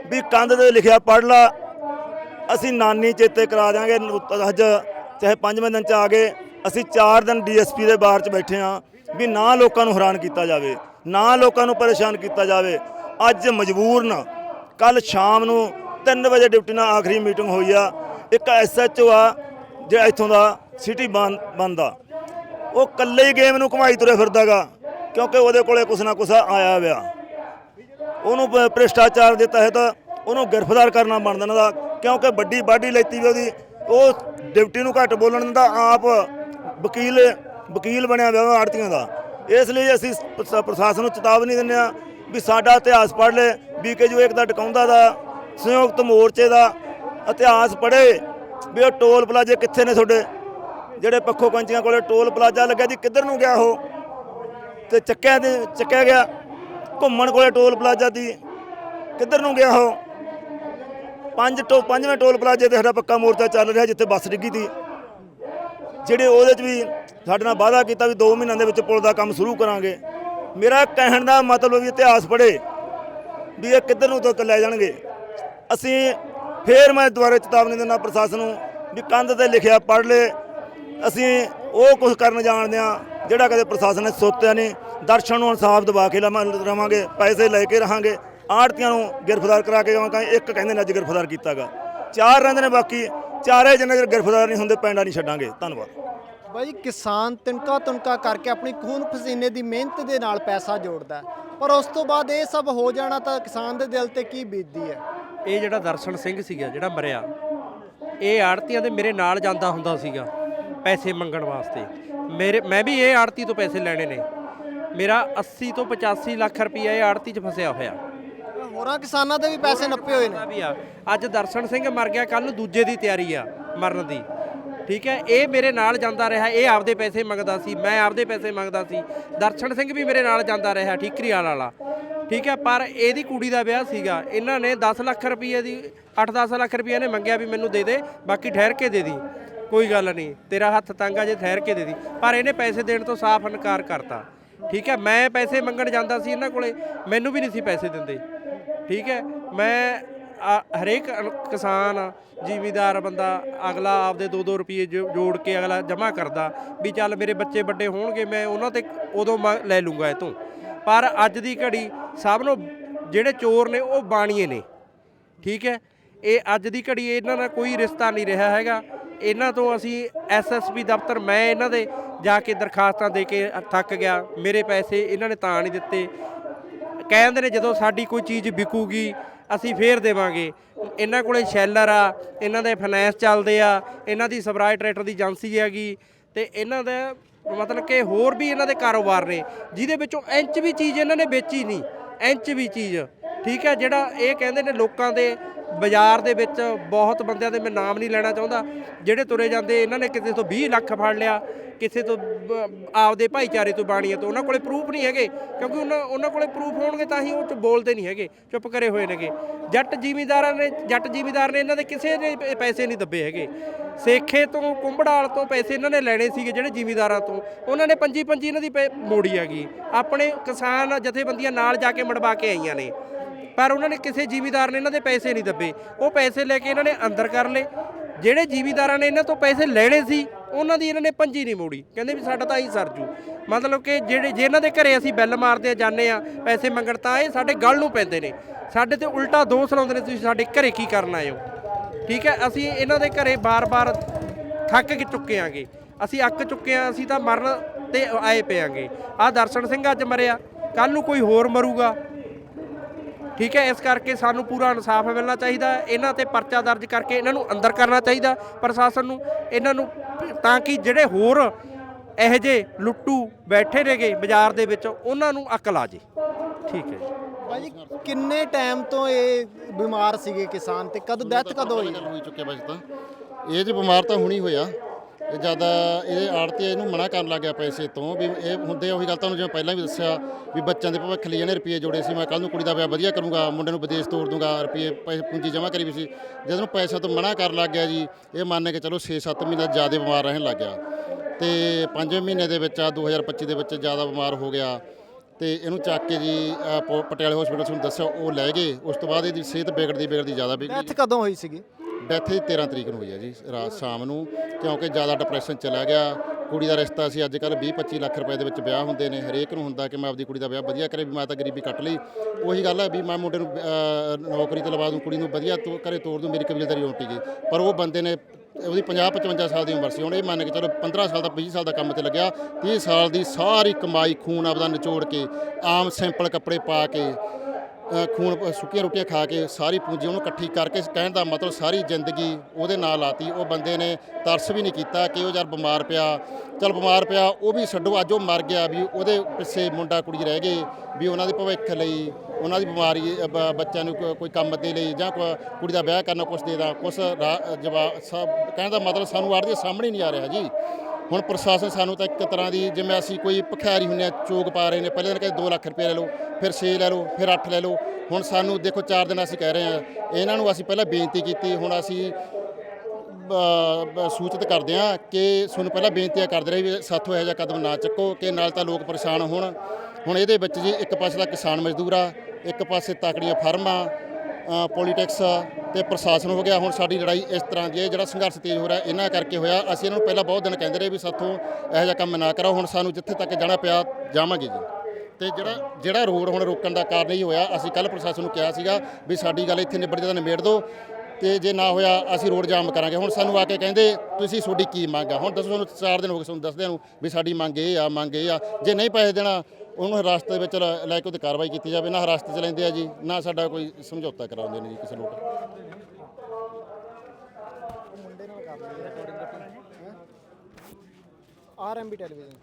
ਵੀ ਕੰਧ ਤੇ ਲਿਖਿਆ ਪੜ੍ਹ ਲਾ। ਅਸੀਂ ਨਾਨੀ ਚੇਤੇ ਕਰਾ ਦਿਆਂਗੇ ਅੱਜ ਚਾਹੇ ਪੰਜਵੇਂ ਦਿਨ ਚ ਆ ਗਏ। ਅਸੀਂ 4 ਦਿਨ ਡੀਐਸਪੀ ਦੇ ਬਾਹਰ ਚ ਬੈਠੇ ਆ ਵੀ ਨਾ ਲੋਕਾਂ ਨੂੰ ਹੈਰਾਨ ਕੀਤਾ ਜਾਵੇ। ਨਾ ਲੋਕਾਂ ਨੂੰ ਪਰੇਸ਼ਾਨ ਕੀਤਾ ਜਾਵੇ। ਅੱਜ ਮਜਬੂਰਨ ਕੱਲ ਸ਼ਾਮ ਨੂੰ 3 ਵਜੇ ਡਿਊਟੀ ਨਾਲ ਆਖਰੀ ਮੀਟਿੰਗ ਹੋਈ ਆ। ਇੱਕ ਐਸਐਚਓ ਆ, ਜਿਹੜਾ ਇੱਥੋਂ ਦਾ ਸਿਟੀ ਬੰਦ ਆ ਉਹ ਇਕੱਲੇ ਹੀ ਗੇਮ ਨੂੰ ਘੁਮਾਈ ਤੁਰੇ ਫਿਰਦਾਗਾ ਕਿਉਂਕਿ ਉਹਦੇ ਕੋਲੇ ਕੁਛ ਨਾ ਕੁਛ ਆਇਆ ਹੋਇਆ। ਉਹਨੂੰ ਭ੍ਰਿਸ਼ਟਾਚਾਰ ਦੇ ਤਹਿਤ ਉਹਨੂੰ ਗ੍ਰਿਫਤਾਰ ਕਰਨਾ ਬਣਦਾ ਇਹਨਾਂ ਦਾ ਕਿਉਂਕਿ ਵੱਡੀ ਬਾਡੀ ਲੈਤੀ ਵੀ ਉਹਦੀ। ਉਹ ਡਿਊਟੀ ਨੂੰ ਘੱਟ ਬੋਲਣ ਦਿੰਦਾ, ਆਪ ਵਕੀਲ ਵਕੀਲ ਬਣਿਆ ਹੋਇਆ ਆੜਤੀਆਂ ਦਾ। ਇਸ ਲਈ ਅਸੀਂ ਸ- ਪ੍ਰਸ਼ਾਸਨ ਨੂੰ ਚੇਤਾਵਨੀ ਦਿੰਦੇ ਆ ਵੀ ਸਾਡਾ ਇਤਿਹਾਸ ਪੜ੍ਹ ਲੈ ਬੀਕੇਯੂ ਇੱਕ ਦਾ ਟਕਾਉਂਦਾ ਦਾ, ਸੰਯੁਕਤ ਮੋਰਚੇ ਦਾ ਇਤਿਹਾਸ ਪੜ੍ਹੇ, ਵੀ ਉਹ ਟੋਲ ਪਲਾਜ਼ੇ ਕਿੱਥੇ ਨੇ ਤੁਹਾਡੇ? ਜਿਹੜੇ ਪੱਖੋ ਕੰਚੀਆਂ ਕੋਲੇ ਟੋਲ ਪਲਾਜ਼ਾ ਲੱਗਿਆ ਜੀ, ਕਿੱਧਰ ਨੂੰ ਗਿਆ ਉਹ? ਤੇ ਚੱਕਿਆ ਦੇ ਚੱਕਿਆ ਗਿਆ, ਘੁੰਮਣ ਕੋਲੇ ਟੋਲ ਪਲਾਜ਼ਾ ਦੀ, ਕਿੱਧਰ ਨੂੰ ਗਿਆ ਉਹ? ਪੰਜ ਟੋ, ਪੰਜਵੇਂ ਟੋਲ ਪਲਾਜ਼ੇ ਤੇ ਸਾਡਾ ਪੱਕਾ ਮੋਰਚਾ ਚੱਲ ਰਿਹਾ, ਜਿੱਥੇ ਬੱਸ ਡਿੱਗੀ ਤੀ। ਜਿਹੜੇ ਉਹਦੇ 'ਚ ਵੀ ਸਾਡੇ ਨਾਲ ਵਾਅਦਾ ਕੀਤਾ ਵੀ 2 ਮਹੀਨਿਆਂ ਦੇ ਵਿੱਚ ਪੁਲ ਦਾ ਕੰਮ ਸ਼ੁਰੂ ਕਰਾਂਗੇ। ਮੇਰਾ ਕਹਿਣ ਦਾ ਮਤਲਬ ਵੀ ਇਤਿਹਾਸ ਪੜ੍ਹੇ ਵੀ ਇਹ ਕਿੱਧਰ ਨੂੰ ਤੱਕ ਲੈ ਜਾਣਗੇ। ਅਸੀਂ ਫੇਰ ਮੈਂ ਦੁਬਾਰਾ ਚੇਤਾਵਨੀ ਦਿੰਦਾ ਪ੍ਰਸ਼ਾਸਨ ਨੂੰ ਵੀ ਕੰਧ ਤੇ ਲਿਖਿਆ ਪੜ੍ਹ ਲੈ। ਅਸੀਂ ਉਹ ਕੁਝ ਕਰਨ ਜਾਣਦੇ ਆ ਜਿਹੜਾ ਕਦੇ ਪ੍ਰਸ਼ਾਸਨ ਨੇ ਸੋਚਿਆ ਨਹੀਂ। ਦਰਸ਼ਨ ਨੂੰ ਇਨਸਾਫ ਦਵਾ ਕੇ ਲਵਾਂ- ਰਵਾਂਗੇ ਪੈਸੇ ਲੈ ਕੇ ਰਹਾਂਗੇ। ਆੜਤੀਆਂ ਨੂੰ ਗ੍ਰਿਫਤਾਰ ਕਰਾ ਕੇ ਆਵਾਂਗੇ ਇੱਕ ਕਹਿੰਦੇ ਨੇ ਅੱਜ ਗ੍ਰਿਫਤਾਰ ਕੀਤਾਗਾ। ਚਾਰ ਰਹਿੰਦੇ ਨੇ ਬਾਕੀ। ਚਾਰੇ ਜਿੰਨੇ ਚਿਰ ਗ੍ਰਿਫਤਾਰ ਨਹੀਂ ਹੁੰਦੇ, ਪੈਂਡਾ ਨਹੀਂ ਛੱਡਾਂਗੇ। ਧੰਨਵਾਦ। ਬਾਈ ਕਿਸਾਨ ਤਿਨਕਾ ਤੁਨਕਾ ਕਰਕੇ ਆਪਣੀ ਖੂਨ ਪਸੀਨੇ ਦੀ ਮਿਹਨਤ ਦੇ ਨਾਲ ਪੈਸਾ ਜੋੜਦਾ। ਪਰ ਉਸ ਤੋਂ ਬਾਅਦ ਇਹ ਸਭ ਹੋ ਜਾਣਾ ਤਾਂ ਕਿਸਾਨ ਦੇ ਦਿਲ ਤੇ ਕੀ ਬੀਤਦੀ ਹੈ? ਇਹ ਜਿਹੜਾ ਦਰਸ਼ਨ ਸਿੰਘ ਸੀਗਾ ਜਿਹੜਾ ਮਰਿਆ ਇਹ ਆੜਤੀਆਂ ਦੇ ਮੇਰੇ ਨਾਲ ਜਾਂਦਾ ਹੁੰਦਾ ਸੀਗਾ ਪੈਸੇ ਮੰਗਣ ਵਾਸਤੇ। ਮੇਰੇ ਮੈਂ ਵੀ ਇਹ ਆੜਤੀ ਤੋਂ ਪੈਸੇ ਲੈਣੇ ਨੇ। ਮੇਰਾ 80 ਤੋਂ 85 ਲੱਖ ਰੁਪਈਆ ਇਹ ਆੜਤੀ 'ਚ ਫਸਿਆ ਹੋਇਆ। ਹੋਰਾਂ ਕਿਸਾਨਾਂ ਦੇ ਵੀ ਪੈਸੇ ਨੱਪੇ ਹੋਏ ਨੇ। ਦਾ ਵੀ ਆ। ਅੱਜ ਦਰਸ਼ਨ ਸਿੰਘ ਮਰ ਗਿਆ ਕੱਲ ਦੂਜੇ ਦੀ ਤਿਆਰੀ ਆ ਮਰਨ ਦੀ। ਠੀਕ ਹੈ? ਇਹ ਮੇਰੇ ਨਾਲ ਜਾਂਦਾ ਰਿਹਾ, ਇਹ ਆਪਦੇ ਪੈਸੇ ਮੰਗਦਾ ਸੀ, ਮੈਂ ਆਪਦੇ ਪੈਸੇ ਮੰਗਦਾ ਸੀ। ਦਰਸ਼ਨ ਸਿੰਘ ਵੀ ਮੇਰੇ ਨਾਲ ਜਾਂਦਾ ਰਿਹਾ ਠੀਕਰੀ ਵਾਲਾ। ਠੀਕ ਹੈ? ਪਰ ਇਹਦੀ ਕੁੜੀ ਦਾ ਵਿਆਹ ਸੀਗਾ। ਇਹਨਾਂ ਨੇ 10 ਲੱਖ ਰੁਪਏ ਦੀ 8-10 ਲੱਖ ਰੁਪਏ ਨੇ ਮੰਗਿਆ ਵੀ ਮੈਨੂੰ ਦੇ ਦੇ, ਬਾਕੀ ਠਹਿਰ ਕੇ ਦੇ ਦੀ। ਕੋਈ ਗੱਲ ਨਹੀਂ, ਤੇਰਾ ਹੱਥ ਤੰਗ ਆ ਜੇ ਠਹਿਰ ਕੇ ਦੇ ਦੀ। ਪਰ ਇਹਨੇ ਪੈਸੇ ਦੇਣ ਤੋਂ ਸਾਫ਼ ਇਨਕਾਰ ਕਰਤਾ। ਠੀਕ ਹੈ? ਮੈਂ ਪੈਸੇ ਮੰਗਣ ਜਾਂਦਾ ਸੀ ਇਹਨਾਂ ਕੋਲੇ, ਮੈਨੂੰ ਵੀ ਨਹੀਂ ਸੀ ਪੈਸੇ ਦਿੰਦੇ। ਠੀਕ ਹੈ? ਮੈਂ ਹਰੇਕ ਕਿਸਾਨ, ਜ਼ਿਮੀਦਾਰ ਬੰਦਾ ਅਗਲਾ ਆਪਦੇ 2-2 ਰੁਪਏ ਜੋੜ ਕੇ ਅਗਲਾ ਜਮ੍ਹਾਂ ਕਰਦਾ ਵੀ ਚੱਲ ਮੇਰੇ ਬੱਚੇ ਵੱਡੇ ਹੋਣਗੇ, ਮੈਂ ਉਹਨਾਂ ਤੇ ਉਦੋਂ ਮ- ਲੈ ਲੂੰਗਾ ਇਹ ਤੋਂ ਪਰ ਅੱਜ ਦੀ ਘੜੀ ਸਭ ਨੂੰ ਜਿਹੜੇ ਚੋਰ ਨੇ ਉਹ ਬਾਣੀਏ ਨੇ। ਠੀਕ ਹੈ? ਇਹ ਅੱਜ ਦੀ ਘੜੀ ਇਹਨਾਂ ਨਾਲ ਕੋਈ ਰਿਸ਼ਤਾ ਨਹੀਂ ਰਿਹਾ ਹੈਗਾ। ਇਹਨਾਂ ਤੋਂ ਅਸੀਂ ਐਸਐਸਪੀ ਦਫ਼ਤਰ, ਮੈਂ ਇਹਨਾਂ ਦੇ ਜਾ ਕੇ ਦਰਖਾਸਤਾਂ ਦੇ ਕੇ ਥੱਕ ਗਿਆ। ਮੇਰੇ ਪੈਸੇ ਇਹਨਾਂ ਨੇ ਤਾਂ ਨਹੀਂ ਦਿੱਤੇ। ਕਹਿੰਦੇ ਨੇ ਜਦੋਂ ਸਾਡੀ ਕੋਈ ਚੀਜ਼ ਵਿਕੂਗੀ ਅਸੀਂ ਫੇਰ ਦੇਵਾਂਗੇ। ਇਹਨਾਂ ਕੋਲੇ ਸ਼ੈਲਰ ਆ, ਇਹਨਾਂ ਦੇ ਫਾਈਨੈਂਸ ਚੱਲਦੇ ਆ, ਇਹਨਾਂ ਦੀ ਸਵਰਾਜ ਟਰੈਕਟਰ ਦੀ ਏਜੰਸੀ ਹੈਗੀ ਤੇ ਇਹਨਾਂ ਦਾ ਮਤਲਬ ਕਿ ਹੋਰ ਵੀ ਇਹਨਾਂ ਦੇ ਕਾਰੋਬਾਰ ਨੇ, ਜਿਹਦੇ ਵਿੱਚੋਂ ਇੰਚ ਵੀ ਚੀਜ਼ ਇਹਨਾਂ ਨੇ ਵੇਚੀ ਨਹੀਂ, ਇੰਚ ਵੀ ਚੀਜ਼। ਠੀਕ ਹੈ, ਜਿਹੜਾ ਇਹ ਕਹਿੰਦੇ ਨੇ ਲੋਕਾਂ ਦੇ ਬਾਜ਼ਾਰ ਦੇ ਵਿੱਚ ਬਹੁਤ ਬੰਦਿਆਂ ਦੇ ਮੈਂ ਨਾਮ ਨਹੀਂ ਲੈਣਾ ਚਾਹੁੰਦਾ। ਜਿਹੜੇ ਤੁਰੇ ਜਾਂਦੇ, ਇਹਨਾਂ ਨੇ ਕਿਸੇ ਤੋਂ 20 ਲੱਖ ਫੜ ਲਿਆ, ਕਿਸੇ ਤੋਂ ਆਪਦੇ ਭਾਈਚਾਰੇ ਤੋਂ ਬਾਣੀਆਂ ਤੋਂ। ਉਹਨਾਂ ਕੋਲੇ ਪ੍ਰੂਫ ਨਹੀਂ ਹੈਗੇ, ਕਿਉਂਕਿ ਉਹਨਾਂ ਉਹਨਾਂ ਕੋਲੇ ਪ੍ਰੂਫ ਹੋਣਗੇ ਤਾਂ ਹੀ ਉਹ ਚ ਬੋਲਦੇ ਨਹੀਂ ਹੈਗੇ, ਚੁੱਪ ਕਰੇ ਹੋਏ ਨੇਗੇ। ਜੱਟ ਜਿਮੀਦਾਰਾਂ ਨੇ, ਜੱਟ ਜਿਮੀਦਾਰ ਨੇ ਇਹਨਾਂ ਦੇ ਕਿਸੇ ਨੇ ਪੈਸੇ ਨਹੀਂ ਦੱਬੇ ਹੈਗੇ। ਸੇਖੇ ਤੋਂ ਕੁੰਭੜਾਲ ਤੋਂ ਪੈਸੇ ਇਹਨਾਂ ਨੇ ਲੈਣੇ ਸੀਗੇ ਜਿਹੜੇ ਜ਼ਿਮੀਦਾਰਾਂ ਤੋਂ। ਉਹਨਾਂ ਨੇ ਪੰਜੀ ਪੰਜੀ ਇਹਨਾਂ ਦੀ ਪੈ- ਮੋੜੀ ਹੈਗੀ। ਆਪਣੇ ਕਿਸਾਨ ਜਥੇਬੰਦੀਆਂ ਨਾਲ ਜਾ ਕੇ ਮੜਵਾ ਕੇ ਆਈਆਂ ਨੇ। ਪਰ ਉਹਨਾਂ ਨੇ ਕਿਸੇ ਜ਼ਿਮੀਂਦਾਰ ਨੇ ਇਹਨਾਂ ਦੇ ਪੈਸੇ ਨਹੀਂ ਦੱਬੇ। ਉਹ ਪੈਸੇ ਲੈ ਕੇ ਇਹਨਾਂ ਨੇ ਅੰਦਰ ਕਰ ਲਏ। ਜਿਹੜੇ ਜ਼ਿਮੀਂਦਾਰਾਂ ਨੇ ਇਹਨਾਂ ਤੋਂ ਪੈਸੇ ਲੈਣੇ ਸੀ, ਉਹਨਾਂ ਦੀ ਇਹਨਾਂ ਨੇ ਪੰਜੀ ਨਹੀਂ ਮੋੜੀ। ਕਹਿੰਦੇ ਵੀ ਸਾਡਾ ਤਾਂ ਹੀ ਸਰਜੂ ਮਤਲਬ ਕਿ ਜਿਹੜੇ ਜੇ ਇਹਨਾਂ ਦੇ ਘਰੇ ਅਸੀਂ ਬੈਲ ਮਾਰਦੇ ਆ, ਜਾਂਦੇ ਆ, ਪੈਸੇ ਮੰਗਣ, ਤਾਂ ਇਹ ਸਾਡੇ ਗਲ ਨੂੰ ਪੈਂਦੇ ਨੇ। ਸਾਡੇ ਤੇ ਉਲਟਾ ਦੋਸ਼ ਲਾਉਂਦੇ ਨੇ, ਤੁਸੀਂ ਸਾਡੇ ਘਰੇ ਕੀ ਕਰਨ ਆਏ ਹੋ? ਠੀਕ ਹੈ? ਅਸੀਂ ਇਹਨਾਂ ਦੇ ਘਰੇ ਬਾਰ-ਬਾਰ ਥੱਕ ਕੇ ਚੁੱਕੇ ਆਂਗੇ। ਅਸੀਂ ਅੱਕ ਚੁੱਕੇ ਆਂ, ਅਸੀਂ ਤਾਂ ਮਰਨ ਤੇ ਆਏ ਪਿਆਂਗੇ ਆਹ ਦਰਸ਼ਨ ਸਿੰਘ ਅੱਜ ਮਰਿਆ। ਕੱਲ ਨੂੰ ਕੋਈ ਹੋਰ ਮਰੂਗਾ। ਠੀਕ ਹੈ ਇਸ ਕਰਕੇ ਸਾਨੂੰ ਪੂਰਾ ਇਨਸਾਫ ਮਿਲਣਾ ਚਾਹੀਦਾ। ਇਹਨਾਂ ਤੇ ਪਰਚਾ ਦਰਜ ਕਰਕੇ ਇਹਨਾਂ ਨੂੰ ਅੰਦਰ ਕਰਨਾ ਚਾਹੀਦਾ ਪ੍ਰਸ਼ਾਸਨ ਨੂੰ। ਇਹਨਾਂ ਨੂੰ ਤਾਂ ਕਿ ਜਿਹੜੇ ਹੋਰ ਇਹੋ ਜਿਹੇ ਲੁੱਟੂ ਬੈਠੇ ਨੇਗੇ ਬਾਜ਼ਾਰ ਦੇ ਵਿੱਚ ਉਹਨਾਂ ਨੂੰ ਅਕਲ ਆ ਜੇ। ਠੀਕ ਹੈ ਜੀ। ਕਿੰਨੇ ਟਾਈਮ ਤੋਂ ਇਹ ਬਿਮਾਰ ਸੀਗੇ ਕਿਸਾਨ ਤੇ? ਕਦੋਂ ਡੈਥ ਕਦੋਂ ਹੋਈ? ਹੋਈ ਚੁੱਕਿਆ ਤਾਂ। ਇਹ ਜੀ ਬਿਮਾਰ ਤਾਂ ਹੁਣੀ ਹੋਇਆ। ਇਹ ਜ਼ਿਆਦਾ ਇਹ ਆੜਤੀ ਇਹਨੂੰ ਮਨਾ ਕਰਨ ਲੱਗ ਗਿਆ ਪੈਸੇ ਤੋਂ ਵੀ ਇਹ ਹੁੰਦੇ ਉਹੀ ਗੱਲ ਤੁਹਾਨੂੰ ਜਿਵੇਂ ਪਹਿਲਾਂ ਵੀ ਦੱਸਿਆ ਵੀ ਬੱਚਿਆਂ ਦੇ ਭਵਿੱਖ ਲਈ ਇਹਨੇ ਰੁਪਏ ਜੋੜੇ ਸੀ, ਮੈਂ ਕੱਲ ਨੂੰ ਕੁੜੀ ਦਾ ਵਿਆਹ ਵਧੀਆ ਕਰੂੰਗਾ, ਮੁੰਡੇ ਨੂੰ ਵਿਦੇਸ਼ ਤੋਰ ਦੂੰਗਾ, ਰੁਪਏ ਪੈਸੇ ਪੂੰਜੀ ਜਮ੍ਹਾਂ ਕਰੀ ਵੀ ਸੀ। ਜਦੋਂ ਪੈਸਿਆਂ ਤੋਂ ਮਨਾ ਕਰਨ ਲੱਗ ਗਿਆ ਜੀ, ਇਹ ਮੰਨ ਕੇ ਚਲੋ 6-7 ਮਹੀਨੇ ਜ਼ਿਆਦਾ ਬਿਮਾਰ ਰਹਿਣ ਲੱਗ ਗਿਆ। ਤੇ 5 ਮਹੀਨੇ ਦੇ ਵਿੱਚ ਆ 2025 ਦੇ ਵਿੱਚ ਜ਼ਿਆਦਾ ਬਿਮਾਰ ਹੋ ਗਿਆ। ਤੇ ਇਹਨੂੰ ਚੱਕ ਕੇ ਜੀ ਪਟਿਆਲੇ ਹਸਪੀਟਲ ਤੁਹਾਨੂੰ ਦੱਸਿਆ, ਉਹ ਲੈ ਗਏ। ਉਸ ਤੋਂ ਬਾਅਦ ਇਹਦੀ ਸਿਹਤ ਵਿਗੜਦੀ ਵਿਗੜਦੀ ਜ਼ਿਆਦਾ ਵਿਗੜੀ। ਡੈਥ ਕਦੋਂ ਹੋਈ ਸੀਗੀ? ਡੈਥ ਹੀ 13 ਤਰੀਕ ਨੂੰ ਹੋਈ ਹੈ ਜੀ ਰਾਤ ਸ਼ਾਮ ਨੂੰ ਕਿਉਂਕਿ ਜ਼ਿਆਦਾ ਡਿਪਰੈਸ਼ਨ ਚਲਾ ਗਿਆ। ਕੁੜੀ ਦਾ ਰਿਸ਼ਤਾ ਸੀ ਅੱਜ ਕੱਲ 20 25 ਲੱਖ ਰੁਪਏ ਦੇ ਵਿੱਚ ਵਿਆਹ ਹੁੰਦੇ ਨੇ ਹਰੇਕ ਨੂੰ ਹੁੰਦਾ ਕਿ ਮੈਂ ਆਪਦੀ ਕੁੜੀ ਦਾ ਵਿਆਹ ਵਧੀਆ ਕਰੇ ਵੀ ਮੈਂ ਤਾਂ ਗਰੀਬੀ ਕੱਟ ਲਈ। ਉਹੀ ਗੱਲ ਹੈ ਵੀ ਮੈਂ ਮੁੰਡੇ ਨੂੰ ਅਹ, ਨੌਕਰੀ ਤੇ ਲਵਾ ਦੂੰ ਕੁੜੀ ਨੂੰ ਵਧੀਆ ਤੋ ਘਰੇ ਤੋਰ ਦੂੰ ਮੇਰੀ ਕਬੀਲਦਾਰੀ ਰੋਟੀ ਗਈ ਪਰ ਉਹ ਬੰਦੇ ਨੇ ਉਹਦੀ 50 55 ਸਾਲ ਦੀ ਉਮਰ ਸੀ ਹੁਣ ਇਹ ਮੰਨ ਕੇ ਚਲੋ 15 ਸਾਲ ਦਾ 20 ਸਾਲ ਦਾ ਕੰਮ ਤੇ ਲੱਗਿਆ 30 ਸਾਲ ਦੀ ਸਾਰੀ ਕਮਾਈ ਖੂਨ ਆਪਦਾ ਨਿਚੋੜ ਕੇ ਆਮ ਸਿੰਪਲ ਕੱਪੜੇ ਪਾ ਕੇ ਖੂਨ ਸੁੱਕੀਆਂ ਰੋਟੀਆਂ ਖਾ ਕੇ ਸਾਰੀ ਪੂੰਜੀ ਉਹਨੂੰ ਇਕੱਠੀ ਕਰਕੇ ਕਹਿਣ ਦਾ ਮਤਲਬ ਸਾਰੀ ਜ਼ਿੰਦਗੀ ਉਹਦੇ ਨਾਲ ਲਾਤੀ। ਉਹ ਬੰਦੇ ਨੇ ਤਰਸ ਵੀ ਨਹੀਂ ਕੀਤਾ ਕਿ ਉਹ ਯਾਰ ਬਿਮਾਰ ਪਿਆ। ਚਲ ਬਿਮਾਰ ਪਿਆ, ਉਹ ਵੀ ਛੱਡੋ, ਅੱਜ ਉਹ ਮਰ ਗਿਆ ਵੀ ਉਹਦੇ ਪਿੱਛੇ ਮੁੰਡਾ ਕੁੜੀ ਰਹਿ ਗਏ ਵੀ ਉਹਨਾਂ ਦੇ ਭਵਿੱਖ ਲਈ, ਉਹਨਾਂ ਦੀ ਬਿਮਾਰੀ ਬੱਚਿਆਂ ਨੂੰ ਕੋਈ ਕੰਮ ਦੇ ਲਈ ਜਾਂ ਕੋਈ ਕੁੜੀ ਦਾ ਵਿਆਹ ਕਰਨਾ ਕੁਛ ਦੇ ਦਾ, ਕੁਛ ਜਵਾਬ ਸਭ ਕਹਿਣ ਦਾ ਮਤਲਬ ਸਾਨੂੰ ਆੜ ਦੇ ਸਾਹਮਣੇ ਨਹੀਂ ਆ ਰਿਹਾ ਜੀ। ਹੁਣ ਪ੍ਰਸ਼ਾਸਨ ਸਾਨੂੰ ਤਾਂ ਇੱਕ ਤਰ੍ਹਾਂ ਦੀ ਜਿਵੇਂ ਅਸੀਂ ਕੋਈ ਭਖਿਆਰੀ ਹੁੰਨੇ ਆ ਚੋਗ ਪਾ ਰਹੇ ਨੇ ਪਹਿਲੇ ਦਿਨ ਕਹਿੰਦੇ 2 ਲੱਖ ਰੁਪਏ ਲੈ ਲਓ ਫਿਰ 6 ਲੈ ਲਓ ਫਿਰ 8 ਲੈ ਲਓ ਹੁਣ ਸਾਨੂੰ ਦੇਖੋ 4 ਦਿਨ ਅਸੀਂ ਕਹਿ ਰਹੇ ਆ ਇਹਨਾਂ ਨੂੰ ਅਸੀਂ ਪਹਿਲਾਂ ਬੇਨਤੀ ਕੀਤੀ ਹੁਣ ਅਸੀਂ ਸੂਚਿਤ ਕਰਦੇ ਆ ਕਿ ਤੁਹਾਨੂੰ ਪਹਿਲਾਂ ਬੇਨਤੀਆਂ ਕਰਦੇ ਰਹੇ ਵੀ ਸਾਥੋਂ ਇਹੋ ਜਿਹਾ ਕਦਮ ਨਾ ਚੱਕੋ ਕਿ ਨਾਲ ਤਾਂ ਲੋਕ ਪਰੇਸ਼ਾਨ ਹੋਣ। ਹੁਣ ਇਹਦੇ ਵਿੱਚ ਜੀ ਇੱਕ ਪਾਸੇ ਦਾ ਕਿਸਾਨ ਮਜ਼ਦੂਰ ਆ ਇੱਕ ਪਾਸੇ ਤਾਕੜੀਆਂ ਫਰਮਾਂ ਅ, ਪੋਲੀਟਿਕਸ ਤੇ ਪ੍ਰਸ਼ਾਸਨ ਹੋ ਗਿਆ। ਹੁਣ ਸਾਡੀ ਲੜਾਈ ਇਸ ਤਰ੍ਹਾਂ ਦੀ ਹੈ, ਜਿਹੜਾ ਸੰਘਰਸ਼ ਤੇਜ਼ ਹੋ ਰਿਹਾ ਇਹਨਾਂ ਕਰਕੇ ਹੋਇਆ। ਅਸੀਂ ਇਹਨਾਂ ਨੂੰ ਪਹਿਲਾਂ ਬਹੁਤ ਦਿਨ ਕਹਿੰਦੇ ਰਹੇ ਵੀ ਸਾਥੋਂ ਇਹੋ ਜਿਹਾ ਕੰਮ ਨਾ ਕਰੋ। ਹੁਣ ਸਾਨੂੰ ਜਿੱਥੇ ਤੱਕ ਜਾਣਾ ਪਿਆ, ਜਾਵਾਂਗੇ ਜੀ। ਤੇ ਜਿਹੜਾ ਜਿਹੜਾ ਰੋਡ ਹੁਣ ਰੋਕਣ ਦਾ ਕਾਰਨ ਹੀ ਹੋਇਆ, ਅਸੀਂ ਕੱਲ ਪ੍ਰਸ਼ਾਸਨ ਨੂੰ ਕਿਹਾ ਸੀਗਾ ਵੀ ਸਾਡੀ ਗੱਲ ਇੱਥੇ ਨਿਬੜ ਜਾਂਦਾ ਨਿਬੇੜ ਦਿਓ। ਤੇ ਜੇ ਨਾ ਹੋਇਆ, ਅਸੀਂ ਰੋਡ ਜਾਮ ਕਰਾਂਗੇ। ਹੁਣ ਸਾਨੂੰ ਆ ਕੇ ਕਹਿੰਦੇ, ਤੁਸੀਂ ਤੁਹਾਡੀ ਕੀ ਮੰਗ ਆ? ਹੁਣ ਦੱਸੋ, ਤੁਹਾਨੂੰ 4 ਦਿਨ ਹੋ ਗਏ ਤੁਹਾਨੂੰ ਦੱਸਦਿਆਂ ਨੂੰ ਵੀ ਸਾਡੀ ਮੰਗ ਇਹ ਆ, ਮੰਗ ਇਹ ਆ। ਜੇ ਨਹੀਂ ਪੈਸੇ ਦੇਣਾ ਉਹਨੂੰ ਹਿਰਾਸਤ ਦੇ ਵਿੱਚ ਲੈ ਲੈ ਕੇ ਉਹਤੇ ਕਾਰਵਾਈ ਕੀਤੀ ਜਾਵੇ, ਨਾ ਹਿਰਾਸਤ 'ਚ ਲੈਂਦੇ ਆ ਜੀ, ਨਾ ਸਾਡਾ ਕੋਈ ਸਮਝੌਤਾ ਕਰਾਉਂਦੇ ਨੇ ਜੀ ਕਿਸੇ ਲੋਟ ਆਰਐਮਬੀ ਟੈਲੀਵਿਜ਼ਨ